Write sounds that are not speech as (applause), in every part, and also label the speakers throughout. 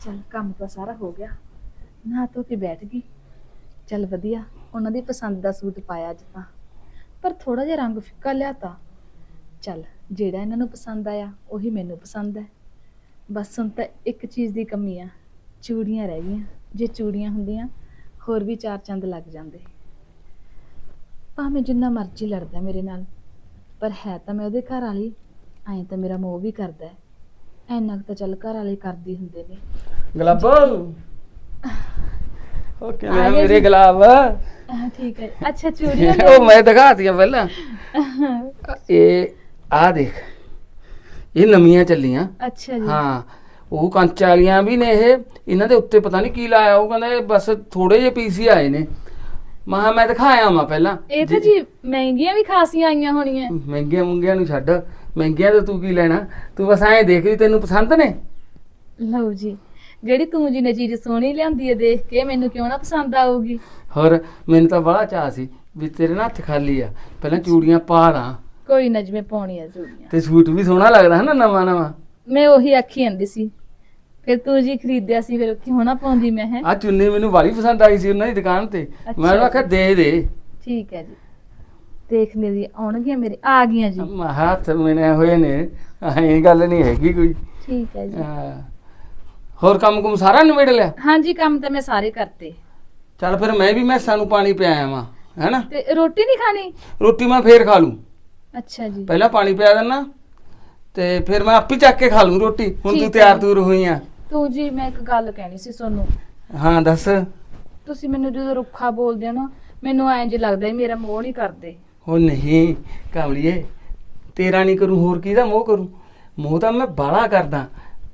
Speaker 1: ਚੱਲ ਕੰਮ ਤਾਂ ਸਾਰਾ ਹੋ ਗਿਆ। ਨਾ ਧੋ ਕੇ ਬੈਠ ਗਈ। ਚੱਲ ਵਧੀਆ, ਉਹਨਾਂ ਦੀ ਪਸੰਦ ਦਾ ਸੂਟ ਪਾਇਆ ਅੱਜ ਤਾਂ। ਪਰ ਥੋੜਾ ਜਿਹਾ ਰੰਗ ਫਿੱਕਾ ਲਿਆਤਾ ਚੱਲ, ਜਿਹੜਾ ਇਹਨਾਂ ਨੂੰ ਪਸੰਦ ਆਇਆ, ਉਹੀ ਮੈਨੂੰ ਪਸੰਦ ਹੈ। ਬਸ ਹੁਣ ਤਾਂ ਇੱਕ ਚੀਜ਼ ਦੀ ਕਮੀ ਆ, ਚੂੜੀਆਂ ਰਹਿ ਗਈਆਂ। ਜੇ ਚੂੜੀਆਂ ਹੁੰਦੀਆਂ, ਹੋਰ ਵੀ ਚਾਰ ਚੰਦ ਲੱਗ ਜਾਂਦੇ। ਭਾਵੇਂ ਜਿੰਨਾ ਮਰਜ਼ੀ ਲੜਦਾ ਮੇਰੇ ਨਾਲ, ਪਰ ਹੈ ਤਾਂ ਮੈਂ ਉਹਦੇ ਘਰ ਵਾਲੀ, ਐਂ ਤਾਂ ਮੇਰਾ ਮੋਹ ਵੀ ਕਰਦਾ ਹੈ। ਐਨਾ ਕੁ ਤਾਂ ਚੱਲ ਘਰ ਵਾਲੇ ਕਰਦੇ ਹੁੰਦੇ ਨੇ।
Speaker 2: ਗਲਾਬੋ। ਕਿਵੇਂ
Speaker 1: ਆ
Speaker 2: ਮੇਰੇ
Speaker 1: ਜੀ।
Speaker 2: ਗਲਾਬ?
Speaker 1: ਠੀਕ ਹੈ। ਅੱਛਾ ਚੂੜੀਆਂ
Speaker 2: ਉਹ ਮੈਂ ਦਿਖਾਤੀਆਂ ਪਹਿਲਾਂ। ਇਹ ਆ ਦੇਖ। ਇਹ ਨਵੀਆਂ ਚੱਲੀਆਂ।
Speaker 1: ਅੱਛਾ ਜੀ।
Speaker 2: ਹਾਂ ਉਹ ਕੰਚ ਵਾਲੀਆਂ ਵੀ ਨੇ ਇਹ। ਇਹਨਾਂ ਦੇ ਉੱਤੇ ਪਤਾ ਨਹੀਂ ਕੀ ਲਾਇਆ ਉਹ ਕਹਿੰਦੇ ਬਸ ਥੋੜੇ ਜਿਹੇ ਪੀਸ ਹੀ ਆਏ ਨੇ। ਮਹਾ ਮੈਂ ਦਿਖਾਇਆ ਮਾ ਪਹਿਲਾਂ।
Speaker 1: ਇਹ ਤਾਂ ਜੀ ਮਹਿੰਗੀਆਂ ਵੀ ਖਾਸੀਆਂ ਆਈਆਂ ਹੋਣੀਆਂ।
Speaker 2: ਮਹਿੰਗੀਆਂ ਮੁੰਗੀਆਂ ਨੂੰ ਛੱਡ। ਮਹਿੰਗੀਆਂ ਤੇ ਤੂੰ ਕੀ ਲੈਣਾ? ਤੂੰ ਬਸ ਐਂ ਦੇਖ ਵੀ ਤੈਨੂੰ ਪਸੰਦ ਨੇ।
Speaker 1: ਲਓ ਜੀ ਜਿਹੜੀ ਤੂੰ ਜੀ ਨੇ ਚੀਜ਼ ਸੋਹਣੀ ਲਿਆਂਦੀ ਹੈ ਦੇਖ ਕੇ ਮੈਨੂੰ ਕਿਉਂ ਨਾ ਪਸੰਦ ਆਊਗੀ?
Speaker 2: ਹੋਰ ਮੈਨੂੰ ਤਾਂ ਬੜਾ ਚਾਹ ਸੀ ਵੀ ਤੇਰੇ ਨਾਲ ਹੱਥ ਖਾਲੀ ਆ। ਪਹਿਲਾਂ ਚੂੜੀਆਂ ਪਾ ਦਾਂ
Speaker 1: ਕੋਈ ਨਾ ਜਿਵੇਂ ਪਾਉਣੀ ਆ ਚੂੜੀਆਂ।
Speaker 2: ਤੇ ਸੂਟ ਵੀ ਸੋਹਣਾ ਲੱਗਦਾ ਹੈ ਨਾ ਨਵਾਂ ਨਵਾਂ?
Speaker 1: ਮੈਂ ਉਹੀ ਆਖੀ ਜਾਂਦੀ ਸੀ। ਫਿਰ ਤੂੰ ਜੀ ਖਰੀਦਿਆ ਸੀ ਫਿਰ ਕਿਉਂ ਨਾ ਪਾਉਂਦੀ ਮੈਂ ਹੈ?
Speaker 2: ਆ ਚੁੰਨੀ ਮੈਨੂੰ ਬੜੀ ਪਸੰਦ ਆਈ ਸੀ ਉਹਨਾਂ ਦੀ ਦੁਕਾਨ ਤੇ। ਮੈਂ ਉਹਨੂੰ ਆਖਿਆ ਦੇ ਦੇ।
Speaker 1: ਠੀਕ ਹੈ ਜੀ। ਦੇਖ ਮੇਰੀ ਆਉਣਗੀਆਂ ਮੇਰੇ ਆ ਗਈਆਂ ਜੀ।
Speaker 2: ਮੈਂ ਹੱਥ ਮਿਲੇ ਹੋਏ ਨੇ ਐਂ ਗੱਲ ਨਹੀਂ ਹੈਗੀ ਕੋਈ।
Speaker 1: ਠੀਕ ਹੈ ਜੀ।
Speaker 2: ਹਾਂ। ਹੋਰ ਕੰਮ ਕੁਮ ਸਾਰਾ ਨਿਬੇੜ ਲਿਆ?
Speaker 1: ਹਾਂਜੀ ਕੰਮ ਤਾਂ ਮੈਂ ਸਾਰੇ ਕਰਤੇ।
Speaker 2: ਚੱਲ ਫਿਰ ਮੈਂ ਵੀ ਮੈਸਾਂ ਨੂੰ ਪਾਣੀ ਪਿਆਇਆ ਵਾਂ ਹੈਨਾ?
Speaker 1: ਤੇ ਰੋਟੀ ਨਹੀਂ ਖਾਣੀ?
Speaker 2: ਰੋਟੀ ਮੈਂ ਫੇਰ ਖਾ ਲੂੰ।
Speaker 1: ਅੱਛਾ ਜੀ।
Speaker 2: ਪਹਿਲਾਂ ਪਾਣੀ ਪਿਆ ਦੇਣਾ ਤੇ ਫਿਰ ਮੈਂ ਆਪੇ ਚੱਕ ਕੇ ਖਾ ਲੂੰ ਰੋਟੀ। ਹੁਣ
Speaker 1: ਠੀਕ
Speaker 2: ਤੂੰ
Speaker 1: ਹੈ।
Speaker 2: ਤਿਆਰ ਤੂਰ ਹੋਈ ਆ।
Speaker 1: ਤੂੰ ਜੀ ਮੈਂ ਇੱਕ ਗੱਲ ਕਹਿਣੀ ਸੀ ਤੁਹਾਨੂੰ
Speaker 2: ਹਾਂ ਦੱਸ।
Speaker 1: ਤੁਸੀਂ ਮੈਨੂੰ ਜਦੋਂ ਰੁੱਖਾ ਬੋਲਦੇ ਹੋ ਨਾ ਮੈਨੂੰ ਐਂ ਜਿਹਾ ਲੱਗਦਾ ਵੀ ਮੇਰਾ ਮੋਹ ਨਹੀਂ ਕਰਦੇ।
Speaker 2: ਉਹ ਨਹੀਂ ਕਾਮਲੀਏ ਤੇਰਾ ਨਹੀਂ ਕਰੂੰ ਹੋਰ ਕਿਹਦਾ ਮੋਹ ਕਰੂੰ? ਮੋਹ ਤਾਂ ਮੈਂ ਬਾਲਾ ਕਰਦਾ।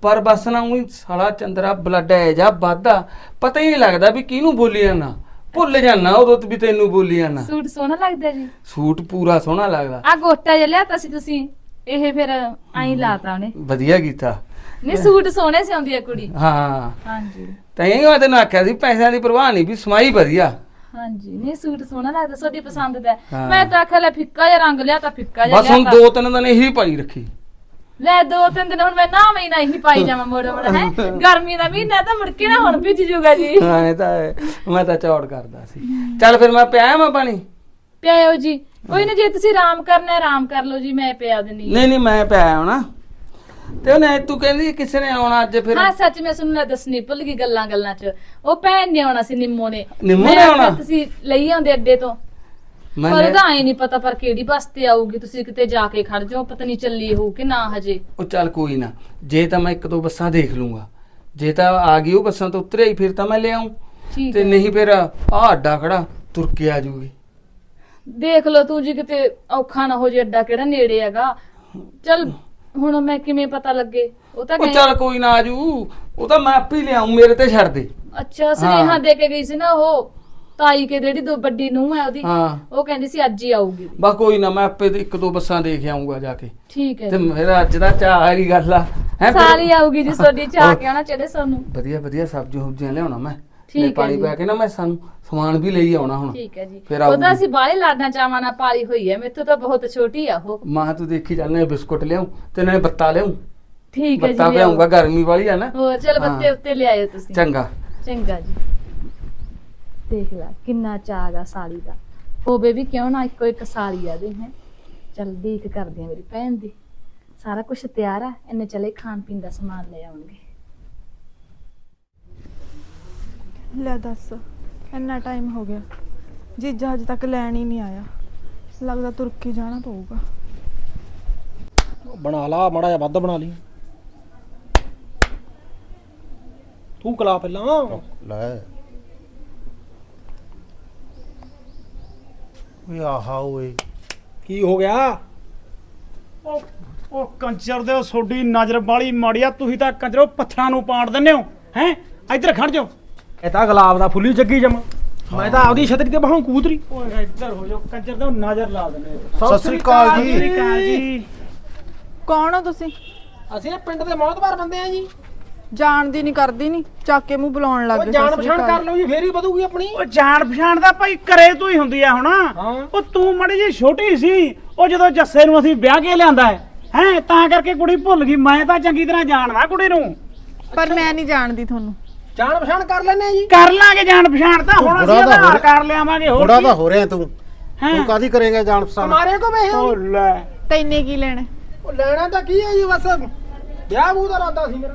Speaker 2: ਪਰ ਬਸ ਨਾ ਉਹੀ ਸਾਲਾ ਚੰਦਰਾ ਬਲੱਡ ਹੈ ਜਾਂ ਵਾਦਾ ਪਤਾ ਹੀ ਨਹੀਂ ਲੱਗਦਾ ਵੀ ਕਿਹਨੂੰ ਬੋਲੀ ਜਾਣਾ ਭੁੱਲ ਜਾਣਾ ਉਦੋਂ ਵੀ ਤੈਨੂੰ ਬੋਲੀ ਜਾਣਾ
Speaker 1: ਸੂਟ ਸੋਹਣਾ ਲੱਗਦਾ ਜੀ।
Speaker 2: ਸੂਟ ਪੂਰਾ ਸੋਹਣਾ ਲੱਗਦਾ।
Speaker 1: ਆ ਗੋਟਾ ਜਿਹਾ ਲਿਆਤਾ ਸੀ ਤੁਸੀਂ ਇਹ ਫਿਰ ਐਂ ਲਾਤਾ ਉਹਨੇ।
Speaker 2: ਵਧੀਆ ਕੀਤਾ।
Speaker 1: ਨਹੀਂ ਸੂਟ ਸੋਹਣੇ ਸਿਉਂਦੀ ਆ ਕੁੜੀ।
Speaker 2: ਹਾਂ।
Speaker 1: ਹਾਂਜੀ।
Speaker 2: ਤਾਂ ਇਹ ਮੈਂ ਤੈਨੂੰ ਆਖਿਆ ਸੀ ਪੈਸਿਆਂ ਦੀ ਪਰਵਾਹ ਨਹੀਂ ਵੀ ਸਮਾਈ ਵਧੀਆ।
Speaker 1: ਹਾਂਜੀ। ਨਹੀਂ ਸੂਟ ਸੋਹਣਾ ਲੱਗਦਾ ਤੁਹਾਡੀ ਪਸੰਦ ਦਾ। ਹੈ।
Speaker 2: ਹਾਂ।
Speaker 1: ਮੈਂ ਤਾਂ ਆਖਿਆ ਲੈ ਫਿੱਕਾ ਜਿਹਾ ਰੰਗ ਲਿਆ ਤਾਂ ਫਿੱਕਾ ਜਿਹਾ
Speaker 2: ਬਸ ਹੁਣ। ਦੋ ਤਿੰਨ ਦਿਨ ਇਹੀ ਪਾਈ ਰੱਖੀ।
Speaker 1: ਲੈ ਦੋ ਤਿੰਨ ਦਿਨ ਹੁਣ ਮੈਂ ਨਾ ਮਹੀਨਾ ਹੀ ਪਾਈ ਜਾਵਾਂ ਮੋੜ ਮੋੜ ਹੈ। (laughs) ਗਰਮੀ ਦਾ ਮਹੀਨਾ ਤਾਂ ਮੁੜ ਕੇ ਨਾ ਹੁਣ ਭਿੱਜ ਜੂਗਾ ਜੀ।
Speaker 2: ਹਾਂ ਇਹ ਤਾਂ ਹੈ। ਮੈਂ ਤਾਂ ਚੌੜ ਕਰਦਾ ਸੀ। ਚੱਲ ਫਿਰ ਮੈਂ ਪਿਆ ਮੈਂ ਪਾਣੀ?
Speaker 1: ਪਿਆਓ ਜੀ। ਕੋਈ ਨਾ ਜੇ ਤੁਸੀਂ ਆਰਾਮ ਕਰਨਾ ਹੈ, ਆਰਾਮ ਕਰ ਲਓ ਜੀ ਮੈਂ ਪਿਆ ਦਿੰਨੀ
Speaker 2: ਨਹੀਂ ਨਹੀਂ ਮੈਂ ਪਿਆ ਹੋਣਾ ਤੇ ਉਹਨੇ ਤੂੰ ਕਹਿੰਦੀ ਕਿਸੇ ਨੇ ਆਉਣਾ ਅੱਜ ਫਿਰ?
Speaker 1: ਹਾਂ ਸੱਚ ਮੈਂ ਸੁਣਨਾ ਦੱਸਣੀ ਭੁੱਲ ਗਈ ਗੱਲਾਂ ਗੱਲਾਂ 'ਚ। ਉਹ ਭੈਣ ਨੇ ਆਉਣਾ ਸੀ ਨਿੰਮੋ ਨੇ।
Speaker 2: ਨਿੰਮੋ ਨੇ ਆਉਣਾ?
Speaker 1: ਤੁਸੀਂ ਲਈ ਆਉਂਦੇ ਅੱਡੇ ਤੋਂ?
Speaker 2: ਮੈਂ
Speaker 1: ਪਰ ਉਹਦਾ ਐ ਨਹੀਂ ਪਤਾ ਪਰ ਕਿਹੜੀ ਬੱਸ ਤੇ ਆਊਗੀ ਤੁਸੀਂ ਕਿਤੇ ਜਾ ਕੇ ਖੜ ਜਾਓ ਪਤਾ ਨਹੀਂ ਚੱਲੀ ਹੋਊ ਕਿ ਨਾ ਹਜੇ।
Speaker 2: ਉਹ ਚੱਲ ਕੋਈ ਨਾ ਜੇ ਤਾਂ ਮੈਂ ਇੱਕ ਦੋ ਬੱਸਾਂ ਦੇਖ ਲੂੰਗਾ। ਜੇ ਤਾਂ ਆ ਗਈ ਉਹ ਬੱਸਾਂ ਤੋਂ ਉਤਰਿਆ ਹੀ ਫਿਰ ਤਾਂ ਮੈਂ ਲਿਆਉਂ
Speaker 1: ਠੀਕ
Speaker 2: ਤੇ
Speaker 1: ਹੈ।
Speaker 2: ਨਹੀਂ ਫਿਰ ਆ ਅੱਡਾ ਖੜਾ ਤੁਰ ਕੇ ਆ ਜੂਗੀ।
Speaker 1: ਦੇਖ ਲਓ ਤੂੰ ਜੀ ਕਿਤੇ ਔਖਾ ਨਾ ਹੋ ਜੇ ਅੱਡਾ ਕਿਹੜਾ ਨੇੜੇ ਹੈਗਾ। ਚੱਲ ਹੁਣ ਮੈਂ ਕਿਵੇਂ ਪਤਾ ਲੱਗੇ? ਉਹ ਤਾਂ
Speaker 2: ਉਹ
Speaker 1: ਗਏ।
Speaker 2: ਚੱਲ ਕੋਈ ਨਾ ਆਜੂ। ਉਹ ਤਾਂ ਮੈਂ ਆਪੇ ਲਿਆਉਂ ਮੇਰੇ ਤੇ ਛੱਡ ਦੇ।
Speaker 1: ਅੱਛਾ ਸੁਨੇਹਾ
Speaker 2: ਹਾਂ।
Speaker 1: ਦੇ ਕੇ ਗਈ ਸੀ ਨਾ ਉਹ ਤਾਈ ਕੇ ਜਿਹੜੀ ਦੋ ਵੱਡੀ ਨੂੰ ਹੈ ਉਹਦੀ
Speaker 2: ਹਾਂ।
Speaker 1: ਉਹ ਕਹਿੰਦੀ ਸੀ ਅੱਜ ਹੀ ਆਊਗੀ।
Speaker 2: ਬਸ ਕੋਈ ਨਾ ਮੈਂ ਆਪੇ ਤੇ ਇੱਕ ਦੋ ਬੱਸਾਂ ਦੇਖ ਆਉਂਗਾ ਜਾ ਕੇ।
Speaker 1: ਠੀਕ ਹੈ
Speaker 2: ਤੇ
Speaker 1: ਜੀ।
Speaker 2: ਮੇਰਾ ਅੱਜ ਦਾ ਚਾਹ ਵਾਲੀ ਗੱਲ ਆ। ਹੈਂ ਫਿਰ-
Speaker 1: ਸਾਰੀ ਆਊਗੀ ਜੀ ਤੁਹਾਡੀ ਚਾਹ ਕੇ ਆਉਣਾ ਚੜੇ ਸਾਨੂੰ।
Speaker 2: ਵਧੀਆ ਵਧੀਆ ਸਬਜ਼ੀ ਹੁਬਜ਼ੀਆਂ ਲਿਆਉਣਾ ਮੈਂ।
Speaker 1: ਠੀਕ ਹੈ
Speaker 2: ਪਾਣੀ
Speaker 1: ਜੀ।
Speaker 2: ਪਾ ਕੇ ਨਾ ਮੈਂ ਸਾਨੂੰ ਸਮਾਨ ਵੀ ਲਈ ਆਉਣਾ ਹੁਣ।
Speaker 1: ਠੀਕ ਹੈ ਜੀ।
Speaker 2: ਫਿਰ
Speaker 1: ਉਹ ਤਾਂ
Speaker 2: ਆਊਗੀ।
Speaker 1: ਅਸੀਂ ਬਾਹਲੇ ਲਾਡਾਂ ਚਾਵਾਂ ਨਾਲ ਪਾਲੀ ਹੋਈ ਹੈ ਮੇਥੋਂ ਤਾਂ ਬਹੁਤ ਛੋਟੀ ਆ ਉਹ।
Speaker 2: ਮਾਂ ਤੂੰ ਦੇਖੀ ਜਾਂਦੇ ਬਿਸਕੁਟ ਲਿਆਉਂ ਤੇ ਨਾਲੇ ਬੱਤਾ ਲਿਆਉਂ
Speaker 1: ਠੀਕ ਹੈ ਜੀ
Speaker 2: ਬੱਤਾ
Speaker 1: ਲਿਆਓ।
Speaker 2: ਪਿਆਉਂਗਾ ਗਰਮੀ ਵਾਲੀ ਆ ਨਾ।
Speaker 1: ਹੋਰ ਚਲ
Speaker 2: ਹਾਂ।
Speaker 1: ਬੱਤੇ ਉੱਤੇ ਲਿਆਇਓ ਤੁਸੀਂ।
Speaker 2: ਚੰਗਾ।
Speaker 1: ਚੰਗਾ ਜੀ। ਦੇਖ ਲੈ ਕਿੰਨਾ ਚਾਗਾ ਸਾਲੀ ਦਾ। ਹੋਵੇ ਵੀ ਕਿਉਂ ਨਾ ਇੱਕੋ ਇੱਕ ਸਾਲੀ ਆ ਦੇ ਹੈ। ਚਲ ਦੇਖ ਕਰਦੀ ਆ ਮੇਰੀ ਭੈਣ ਦੀ। ਸਾਰਾ ਕੁਝ ਤਿਆਰ ਆ ਇਹਨੇ ਚਲੇ ਖਾਣ ਪੀਣ ਦਾ ਸਮਾਨ ਲੈ ਆਉਣਗੇ।
Speaker 3: ਲੈ ਦੱਸ ਇੰਨਾ ਟਾਈਮ ਹੋ ਗਿਆ। ਜੀਜਾ ਹਜੇ ਤੱਕ ਲੈਣ ਹੀ ਨਹੀਂ ਆਇਆ। ਲੱਗਦਾ ਤੁਰਕੀ ਜਾਣਾ ਪਊਗਾ।
Speaker 4: ਬਣਾ ਲਾ ਮਾੜਾ ਜਿਹਾ ਵੱਧ ਬਣਾ ਲਈ। ਤੂੰ ਕਲਾ ਪਹਿਲਾਂ।
Speaker 5: ਲੈ। ਓਏ ਆਹਾ ਓਏ।
Speaker 4: ਕੀ ਹੋ ਗਿਆ? ਉਹ ਉਹ ਕੰਚਰ ਦੇ ਸੋਡੀ ਨਜ਼ਰ ਵਾਲੀ ਮਾੜੀਆ ਤੁਸੀਂ ਤਾਂ ਕੰਜਰੋ ਪੱਥਰਾਂ ਨੂੰ ਪਾੜ ਦਿੰਦੇ ਹੋ ਹੈ? ਇੱਧਰ ਖੜ ਜਾਓ। ਇਹ ਤਾਂ ਗੁਲਾਬ ਦਾ ਫੁੱਲੀ ਜੱਗੀ ਜਮ। ਮੈਂ ਤਾਂ ਆਪਦੀ ਛਤਰੀ ਤੇ ਬਾਹੋਂ ਕੂਤਰੀ। ਓਏ ਇੱਧਰ ਹੋ ਜਾਓ ਕੰਜਰ ਦੇ ਨਜ਼ਰ ਲਾ ਦਿੰਦੇ
Speaker 5: ਸਤਿ ਸ੍ਰੀ ਅਕਾਲ ਜੀ।
Speaker 4: ਸਤਿ ਸ੍ਰੀ ਅਕਾਲ ਜੀ।
Speaker 3: ਕੌਣ ਹੋ ਤੁਸੀਂ?
Speaker 4: ਅਸੀਂ ਨਾ ਪਿੰਡ ਦੇ ਮੌਤਬਾਰ ਬੰਦੇ ਆ ਜੀ।
Speaker 3: ਜਾਣਦੀ ਨਹੀਂ ਕਰਦੀ ਨਹੀਂ ਚੱਕ ਕੇ ਮੂੰਹ ਬੁਲਾਉਣ ਲੱਗ
Speaker 4: ਉਹ
Speaker 3: ਗਏ
Speaker 4: ਜਾਣ
Speaker 3: ਸਤਿ ਸ੍ਰੀ
Speaker 4: ਪਛਾਣ
Speaker 3: ਅਕਾਲ।
Speaker 4: ਕਰ ਲਓ ਜੀ ਫੇਰ ਹੀ ਵਧੂਗੀ ਆਪਣੀ।
Speaker 6: ਉਹ ਜਾਣ ਪਛਾਣ ਦਾ ਭਾਈ ਘਰੇ ਤੋਂ ਹੀ ਹੁੰਦੀ ਆ ਹੁਣ।
Speaker 4: ਹਾਂ।
Speaker 6: ਉਹ ਤੂੰ ਮੜੀ ਜੀ ਛੋਟੀ ਸੀ ਉਹ ਜਦੋਂ ਜੱਸੇ ਨੂੰ ਅਸੀਂ ਵਿਆਹ ਕੇ ਲਿਆਂਦਾ ਹੈ ਹੈ ਤਾਂ ਕਰਕੇ ਕੁੜੀ ਭੁੱਲ ਗਈ ਮੈਂ ਤਾਂ ਚੰਗੀ ਤਰ੍ਹਾਂ ਜਾਣਦਾ ਕੁੜੀ ਨੂੰ।
Speaker 3: ਪਰ ਮੈਂ ਨਹੀਂ ਜਾਣਦੀ ਤੁਹਾਨੂੰ।
Speaker 7: ਜਾਣ ਪਛਾਣ ਕਰ ਲੈਨੇ ਜੀ।
Speaker 4: ਕਰ ਲਾਂਗੇ ਜਾਣ ਪਛਾਣ ਤਾਂ ਹੁਣ ਅਸੀਂ
Speaker 5: ਤਾਂ ਹੋ
Speaker 4: ਆਧਾਰ
Speaker 5: ਰਿਹਾ।
Speaker 4: ਕਰ ਲਿਆਵਾਂਗੇ ਹੋਰ ਕੀ?
Speaker 5: ਤਾਂ ਹੋ ਰਿਹਾ ਤੂੰ।
Speaker 4: ਹੈਂ?
Speaker 5: ਤੂੰ ਕਾਦੀ ਕਰੇਗਾ ਜਾਣ ਪਛਾਣ?
Speaker 7: ਮਾਰੇ ਕੋ ਵੇ
Speaker 4: ਉਹ ਲੈ।
Speaker 3: ਤੈਨੇ ਕੀ ਲੈਣਾ?
Speaker 7: ਉਹ ਲੈਣਾ ਤਾਂ ਕੀ ਹੈ ਜੀ ਬਸ। ਵਿਆਹ ਬੂ ਦਾ ਸੀ ਮੇਰਾ।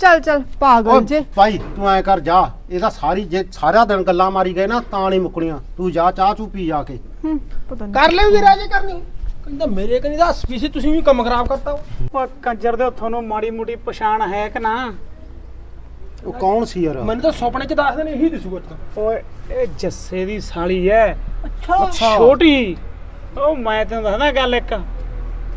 Speaker 3: ਚੱਲ ਚੱਲ ਪਾਗਲ ਜੇ।
Speaker 5: ਭਾਈ ਤੂੰ ਐ ਕਰ ਜਾ। ਇਹਦਾ ਸਾਰੀ ਜੇ ਸਾਰਾ ਦਿਨ ਗੱਲਾਂ ਮਾਰੀ ਗਏ ਨਾ ਤਾਂ ਨਹੀਂ ਮੁੱਕਣੀਆਂ। ਤੂੰ ਜਾ ਚਾਹ ਚੂ ਪੀ ਜਾ ਕੇ।
Speaker 3: ਹੂੰ, ਪਤਾ ਨਹੀਂ।
Speaker 7: ਕਰ ਲਿਓ ਜੀ ਰਾਜੇ ਕਰਨੀ। ਕਹਿੰਦਾ ਮੇਰੇ ਕਨੀ ਦਾ ਸਪੀਸੀ ਤੁਸੀਂ ਵੀ ਕੰਮ ਖਰਾਬ ਕਰਤਾ। ਹੋ
Speaker 4: ਉਹ ਕੰਜਰ ਦੇ ਤੁਹਾਨੂੰ ਮਾੜੀ ਮੋਟੀ ਪਛਾਣ ਹੈ ਕਿ ਨਾ?
Speaker 5: ਉਹ ਕੌਣ ਸੀ ਯਾਰ?
Speaker 7: ਮੈਨੂੰ ਤਾਂ ਸੁਪਨੇ ਚ ਦੱਸਦੇ ਨੇ ਇਹੀ ਦਿਸੂਗਾ ਤਾਂ
Speaker 4: ਓਏ ਇਹ ਜੱਸੇ ਦੀ ਸਾਲੀ ਐ।
Speaker 7: ਅੱਛਾ।
Speaker 4: ਛੋਟੀ। ਉਹ ਮੈਂ ਤੈਨੂੰ ਦੱਸਦਾ ਗੱਲ ਇੱਕ।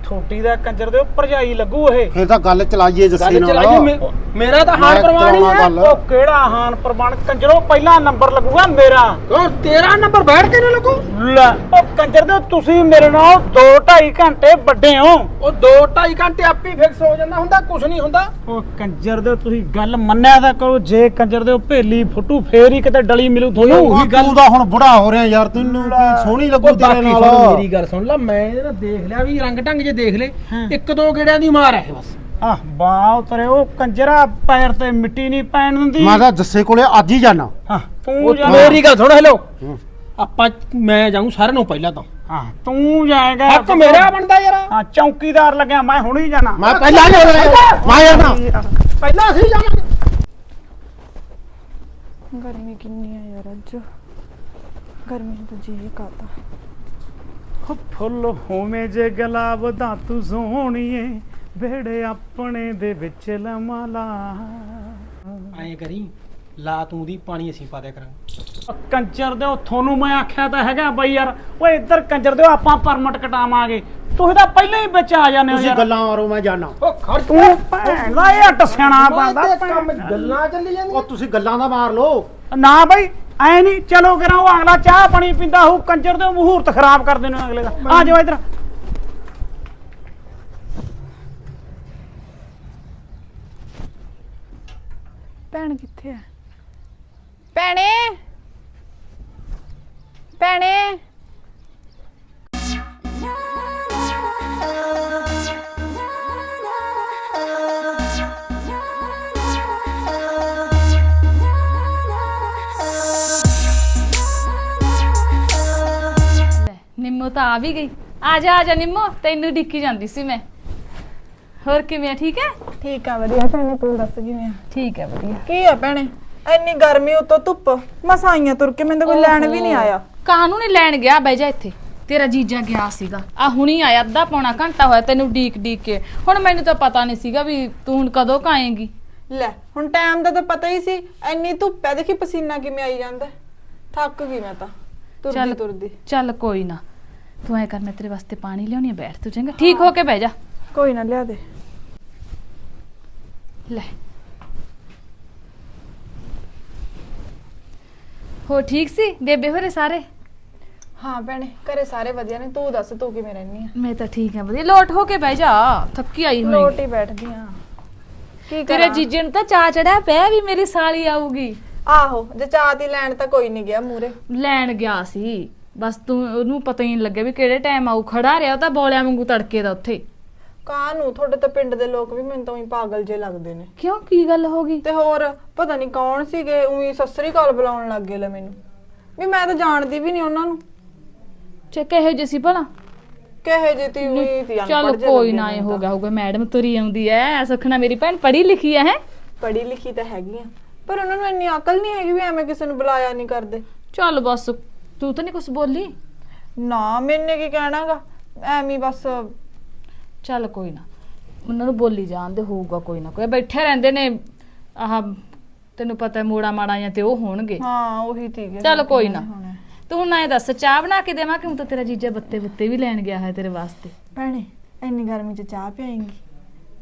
Speaker 4: ਥੋਟੀ ਦਾ ਕੰਜਰ ਦੇ ਉੱਪਰ ਜਾਈ ਲੱਗੂ ਇਹ।
Speaker 5: ਫਿਰ ਤਾਂ ਗੱਲ ਚਲਾਈਏ ਜੱਸੇ
Speaker 7: ਗੱਲ
Speaker 5: ਨਾਲ।
Speaker 7: ਚਲਾਈਏ ਮੇ- ਮੇਰਾ ਤਾਂ ਹਾਲ
Speaker 5: ਮੈਂ
Speaker 7: ਪ੍ਰਵਾਨ ਹੀ
Speaker 5: ਕਰਾਉਣਾ
Speaker 7: ਹੈ?
Speaker 5: ਗੱਲ।
Speaker 4: ਉਹ ਕਿਹੜਾ ਹਾਨ ਪ੍ਰਮਾਣ? ਕੰਜਰੋਂ ਪਹਿਲਾ ਨੰਬਰ ਲੱਗੂਗਾ ਮੇਰਾ।
Speaker 7: ਹੋਰ ਤੇਰਾ ਨੰਬਰ ਬੈਠ ਕੇ ਨਾ ਲੱਗੂ।
Speaker 4: ਲੈ ਉਹ ਕੰਜਰ ਦੇ ਤੁਸੀਂ ਮੇਰੇ ਨਾਲ 2 2.5 ਘੰਟੇ ਵੱਡੇ ਹੋ।
Speaker 7: ਉਹ 2 2.5 ਘੰਟੇ ਆਪੇ ਫਿਕਸ ਹੋ ਜਾਂਦਾ ਹੁੰਦਾ ਕੁਝ ਨਹੀਂ ਹੁੰਦਾ।
Speaker 4: ਉਹ ਕੰਜਰ ਦੇ ਤੁਸੀਂ ਗੱਲ ਮੰਨਿਆ ਤਾਂ ਕਰੋ ਜੇ ਕੰਜਰ ਦੇ ਉਹ ਭੇਲੀ ਫੁੱਟੂ ਫੇਰ ਹੀ ਕਿਤੇ ਡਲੀ ਮਿਲੂ ਤੁਹਾਨੂੰ।
Speaker 5: ਉਹੀ ਤੂੰ ਤਾਂ ਹੁਣ ਬੁੜਾ ਹੋ ਰਿਹਾ ਯਾਰ ਤੈਨੂੰ ਕੀ ਸੋਹਣੀ ਲੱਗੂ ਤੇਰੇ ਨਾਲ।
Speaker 7: ਮੇਰੀ ਗੱਲ ਸੁਣ ਲੈ ਮੈਂ ਇਹਦੇ ਦੇਖ ਲਿਆ ਵੀ ਰੰਗ ਢੰਗ ਜੇ ਦੇਖ ਲੈ ਇੱਕ ਦੋ ਗੇੜਿਆਂ ਦੀ ਮਾਰ ਹੈ ਇਹ ਬਸ।
Speaker 4: ਆਹ ਬਾਹ ਉਤਰੇ ਉਹ ਕੰਜਰਾ ਪੈਰ ਤੇ ਮਿੱਟੀ ਨਹੀਂ ਪੈਣ ਦਿੰਦੀ।
Speaker 5: ਮੈਂ ਤਾਂ ਜੱਸੇ ਕੋਲੇ ਅੱਜ ਹੀ ਜਾਣਾ
Speaker 4: ਹਾਂ ਤੂੰ
Speaker 7: ਉਹ
Speaker 4: ਜਾ।
Speaker 7: ਮੇਰੀ ਗੱਲ ਸੁਣ ਹੈਲੋ।
Speaker 5: ਹੂੰ।
Speaker 7: ਆਪਾਂ ਮੈਂ ਜਾਊਂ ਸਾਰਿਆਂ ਨੂੰ ਪਹਿਲਾਂ ਤਾਂ।
Speaker 4: ਹਾਂ ਤੂੰ ਜਾਏਗਾ।
Speaker 7: ਹੱਕ ਮੇਰਾ ਬਣਦਾ ਯਾਰ।
Speaker 4: ਹਾਂ ਚੌਕੀਦਾਰ ਲੱਗਿਆ ਮੈਂ ਹੁਣੀ ਜਾਣਾ
Speaker 5: ਮੈਂ ਪਹਿਲਾਂ ਜਾਣਾ। ਮੈਂ ਜਾਣਾ।
Speaker 7: ਪਹਿਲਾਂ ਅਸੀਂ ਜਾਵਾਂਗੇ।
Speaker 3: ਗਰਮੀ ਕਿੰਨੀ ਆ ਯਾਰ ਅੱਜ। ਗਰਮੀ ਨੂੰ ਤਾਂ ਜੀ ਕਾਤਾ
Speaker 4: ਹੋ ਫੁੱਲ ਹੋਵੇਂ ਜੇ ਗੁਲਾਬ ਦਾ ਤੂੰ ਸੋਹਣੀਏ ਵਿਹੜੇ ਆਪਣੇ ਦੇ ਵਿੱਚ ਲਮਾਲਾ
Speaker 7: ਐਂ ਕਰੀ ਲਾ ਤੂੰ ਦੀ ਪਾਣੀ ਅਸੀਂ ਪਾ ਦਿਆ ਕਰਾਂਗੇ।
Speaker 4: ਕੰਜਰ ਦੇ ਤੁਹਾਨੂੰ ਮੈਂ ਆਖਿਆ ਤਾਂ ਹੈਗਾ ਬਈ ਯਾਰ ਓਏ ਇੱਧਰ ਕੰਜਰ ਦੇ ਆਪਾਂ ਪਰਮਿਟ ਕਟਾਵਾਂਗੇ। ਤੁਸੀਂ ਤਾਂ ਪਹਿਲਾਂ ਹੀ ਵਿੱਚ ਆ ਜਾਂਦੇ ਹੋ
Speaker 5: ਤੁਸੀਂ
Speaker 4: ਯਾਰ।
Speaker 5: ਗੱਲਾਂ ਮਾਰੋ ਮੈਂ ਜਾਣਾ
Speaker 7: ਉਹ ਖੜ
Speaker 4: ਤੂੰ ਭੈਣ ਦਾ ਇਹ ਬੰਦਾ
Speaker 7: ਕੰਮ ਗੱਲਾਂ ਚੱਲੀ
Speaker 5: ਉਹ
Speaker 7: ਜਾਂਦੀਆਂ
Speaker 5: ਤੁਸੀਂ ਗੱਲਾਂ ਦਾ ਮਾਰ ਲਓ।
Speaker 4: ਨਾ ਬਈ ਐ ਨਹੀਂ ਚਲੋ ਕਰਾਂ ਉਹ ਅਗਲਾ ਚਾਹ ਪਾਣੀ ਪੀਂਦਾ ਹੋਊ ਕੰਜਰ ਦੇ ਮਹੂਰਤ ਖਰਾਬ ਕਰ ਦੇਣੇ ਅਗਲੇ ਦਾ। ਆ ਜਾਓ ਇੱਧਰ।
Speaker 3: ਭੈਣ ਕਿੱਥੇ ਆ ਭੈਣੇ? ਭੈਣੇ?
Speaker 1: ਨਿੰਮੋ ਤਾਂ ਆ ਵੀ ਗਈ। ਆ ਜਾ ਆ ਜਾ ਨਿੰਮੋ ਤੈਨੂੰ ਡਿੱਕੀ ਜਾਂਦੀ ਸੀ ਮੈਂ। ਹੋਰ ਕਿਵੇਂ ਆ ਠੀਕ ਹੈ
Speaker 3: ਠੀਕ ਆ ਵਧੀਆ ਭੈਣੇ ਤੂੰ ਦੱਸ ਕਿਵੇਂ ਆ?
Speaker 1: ਠੀਕ ਹੈ ਵਧੀਆ।
Speaker 3: ਕੀ ਆ ਭੈਣੇ? ਇੰਨੀ ਗਰਮੀ ਉਤੋਂ ਧੁੱਪ। ਮਸਾਈਆਂ ਤੁਰ ਕੇ ਮੈਨੂੰ ਤਾਂ ਕੋਈ ਲੈਣ ਵੀ ਨਹੀਂ ਆਇਆ।
Speaker 1: ਕਾਹਨੂੰ ਨਹੀਂ ਲੈਣ ਗਿਆ? ਬਹਿ ਜਾ ਇੱਥੇ। ਤੇਰਾ ਜੀਜਾ ਗਿਆ ਸੀਗਾ। ਆ ਹੁਣੀ ਆਇਆ ਅੱਧਾ ਪੌਣਾ ਘੰਟਾ ਹੋਇਆ ਤੈਨੂੰ ਡੀਕ ਡੀਕ ਕੇ। ਹੁਣ ਮੈਨੂੰ ਤਾਂ ਪਤਾ ਨਹੀਂ ਸੀਗਾ ਵੀ ਤੂੰ ਹੁਣ ਕਦੋਂ ਕਾਏਂਗੀ
Speaker 3: ਲੈ ਹੁਣ ਟਾਈਮ ਦਾ ਤਾਂ ਪਤਾ ਹੀ ਸੀ ਇੰਨੀ ਧੁੱਪ ਹੈ ਦੇਖੀ ਪਸੀਨਾ ਕਿਵੇਂ ਆਈ ਜਾਂਦਾ। ਥੱਕ ਗਈ ਮੈਂ ਤਾਂ। ਤੁਰਦੀ ਤੁਰਦੀ।
Speaker 1: ਚੱਲ ਕੋਈ ਨਾ। ਤੂੰ ਐ ਕਰ ਮੈਂ ਤੇਰੇ ਵਾਸਤੇ ਪਾਣੀ ਲਿਆਉਣੀ ਆ ਬੈਠ ਤੂੰ ਚੰਗਾ। ਠੀਕ ਹੋ ਕੇ ਬਹਿ ਜਾ।
Speaker 3: ਕੋਈ ਨਾ ਲਿਆ ਦੇ।
Speaker 1: ਲੈ। ਹੋ ਠੀਕ ਸੀ? ਬੇਬੇ ਹੋਰੇ ਸਾਰੇ?
Speaker 3: ਹਾਂ ਭੈਣੇ ਘਰੇ ਸਾਰੇ ਵਧੀਆ ਨੇ। ਤੂੰ ਦੱਸ ਤੂੰ ਕਿਵੇਂ ਰਹਿਨੀ ਆ?
Speaker 1: ਮੈਂ ਤਾਂ ਠੀਕ ਹਾਂ ਵਧੀਆ। ਲੋਟ ਹੋ ਕੇ ਬਹਿ ਜਾ। ਥੱਕੀ ਆਈ ਹੋਈ।
Speaker 3: ਲੋਟ ਹੀ ਬੈਠਦੀ ਆ। ਕੀ
Speaker 1: ਤੇਰੇ
Speaker 3: ਕਰਾਂ?
Speaker 1: ਜੀਜੇ ਨੂੰ ਤਾਂ ਚਾ ਚੜਿਆ ਪਿਆ ਵੀ ਮੇਰੀ ਸਾਲੀ ਆਊਗੀ।
Speaker 3: ਆਹੋ ਜੇ ਚਾਹ ਦੀ ਲੈਣ ਤਾਂ ਕੋਈ ਨਹੀਂ ਗਿਆ ਮੂਰੇ
Speaker 1: ਲੈਣ ਗਿਆ ਸੀ। ਬਸ ਤੂੰ ਉਹਨੂੰ ਪਤਾ ਹੀ ਨਹੀਂ ਲੱਗਿਆ ਵੀ ਕਿਹੜੇ ਟਾਈਮ ਆਊ। ਖੜਾ ਰਿਹਾ ਉਹ ਤਾਂ ਬੋਲਿਆ ਵਾਂਗੂ ਤੜਕੇ ਦਾ ਉੱਥੇ।
Speaker 3: ਕਾਂ ਨੂੰ ਤੁਹਾਡੇ ਤਾਂ ਪਿੰਡ ਦੇ ਲੋਕ ਵੀ ਮੈਨੂੰ ਤਾਂ ਉਹੀ ਪਾਗਲ ਜੇ ਲੱਗਦੇ ਨੇ।
Speaker 1: ਕਿਉਂ? ਕੀ ਗੱਲ ਹੋ ਗਈ?
Speaker 3: ਤੇ ਹੋਰ ਪਤਾ ਨਹੀਂ ਕੌਣ ਸੀਗੇ? ਉਹੀ ਸੱਸਰੀ ਕਾਲ ਬੁਲਾਉਣ ਲੱਗ ਗਏ ਲੈ ਮੈਨੂੰ। ਵੀ ਮੈਂ ਤਾਂ ਜਾਣਦੀ ਵੀ ਨਹੀਂ ਉਹਨਾਂ ਨੂੰ।
Speaker 1: ਚੇ ਕਹੇ ਜੇ ਸੀ ਭਲਾ?
Speaker 3: ਕਹੇ ਜੇ ਤੀ ਉਹੀ ਤੀ
Speaker 1: ਚੱਲ ਕੋਈ ਨਾ ਇਹ ਹੋ ਗਿਆ ਹੋਊਗਾ ਮੈਡਮ ਤੁਰੀ ਆਉਂਦੀ ਐ। ਸੁਖਣਾ ਮੇਰੀ ਭੈਣ ਪੜ੍ਹੀ ਲਿਖੀ ਐ ਹੈ?
Speaker 3: ਪੜ੍ਹੀ ਲਿਖੀ ਤਾਂ ਹੈਗੀ ਆ। ਪਰ ਉਹਨਾਂ ਨੂੰ ਇੰਨੀ ਅਕਲ ਨਹੀਂ ਹੈਗੀ ਵੀ ਐਵੇਂ ਕਿਸੇ ਨੂੰ ਬੁਲਾਇਆ ਨਹੀਂ ਕਰਦੇ।
Speaker 1: ਚੱਲ ਬਸ ਤੂੰ ਤਾਂ ਨਹੀਂ ਕੁਝ ਬੋਲੀ?
Speaker 3: ਨਾ ਮੈਨੇ ਕੀ ਕਹਿਣਾਗਾ। ਐਵੇਂ ਹੀ ਬਸ
Speaker 1: ਚੱਲ ਕੋਈ ਨਾ ਉਹਨਾਂ ਨੂੰ ਬੋਲੀ ਜਾਣਦੇ ਹੋਊਗਾ ਕੋਈ ਨਾ ਕੋਈ। ਬੈਠੇ ਰਹਿੰਦੇ ਨੇ ਆਹ ਤੈਨੂੰ ਪਤਾ ਮੋੜਾ ਮਾੜਾ ਜਾਂ ਤੇ ਉਹ ਹੋਣਗੇ।
Speaker 3: ਹਾਂ ਉਹੀ ਠੀਕ ਹੈ
Speaker 1: ਚੱਲ ਕੋਈ ਨਾ। ਤੂੰ ਹੁਣ ਐ ਦੱਸ ਚਾਹ ਬਣਾ ਕੇ ਦੇਵਾਂ ਕਿ ਹੁਣ ਤਾਂ ਤੇਰਾ ਜੀਜਾ ਬੱਤੇ ਬੱਤੇ ਵੀ ਲੈਣ ਗਿਆ ਹੈ ਤੇਰੇ ਵਾਸਤੇ?
Speaker 3: ਭੈਣੇ ਇੰਨੀ ਗਰਮੀ 'ਚ ਚਾਹ ਪਿਆਏਂਗੀ।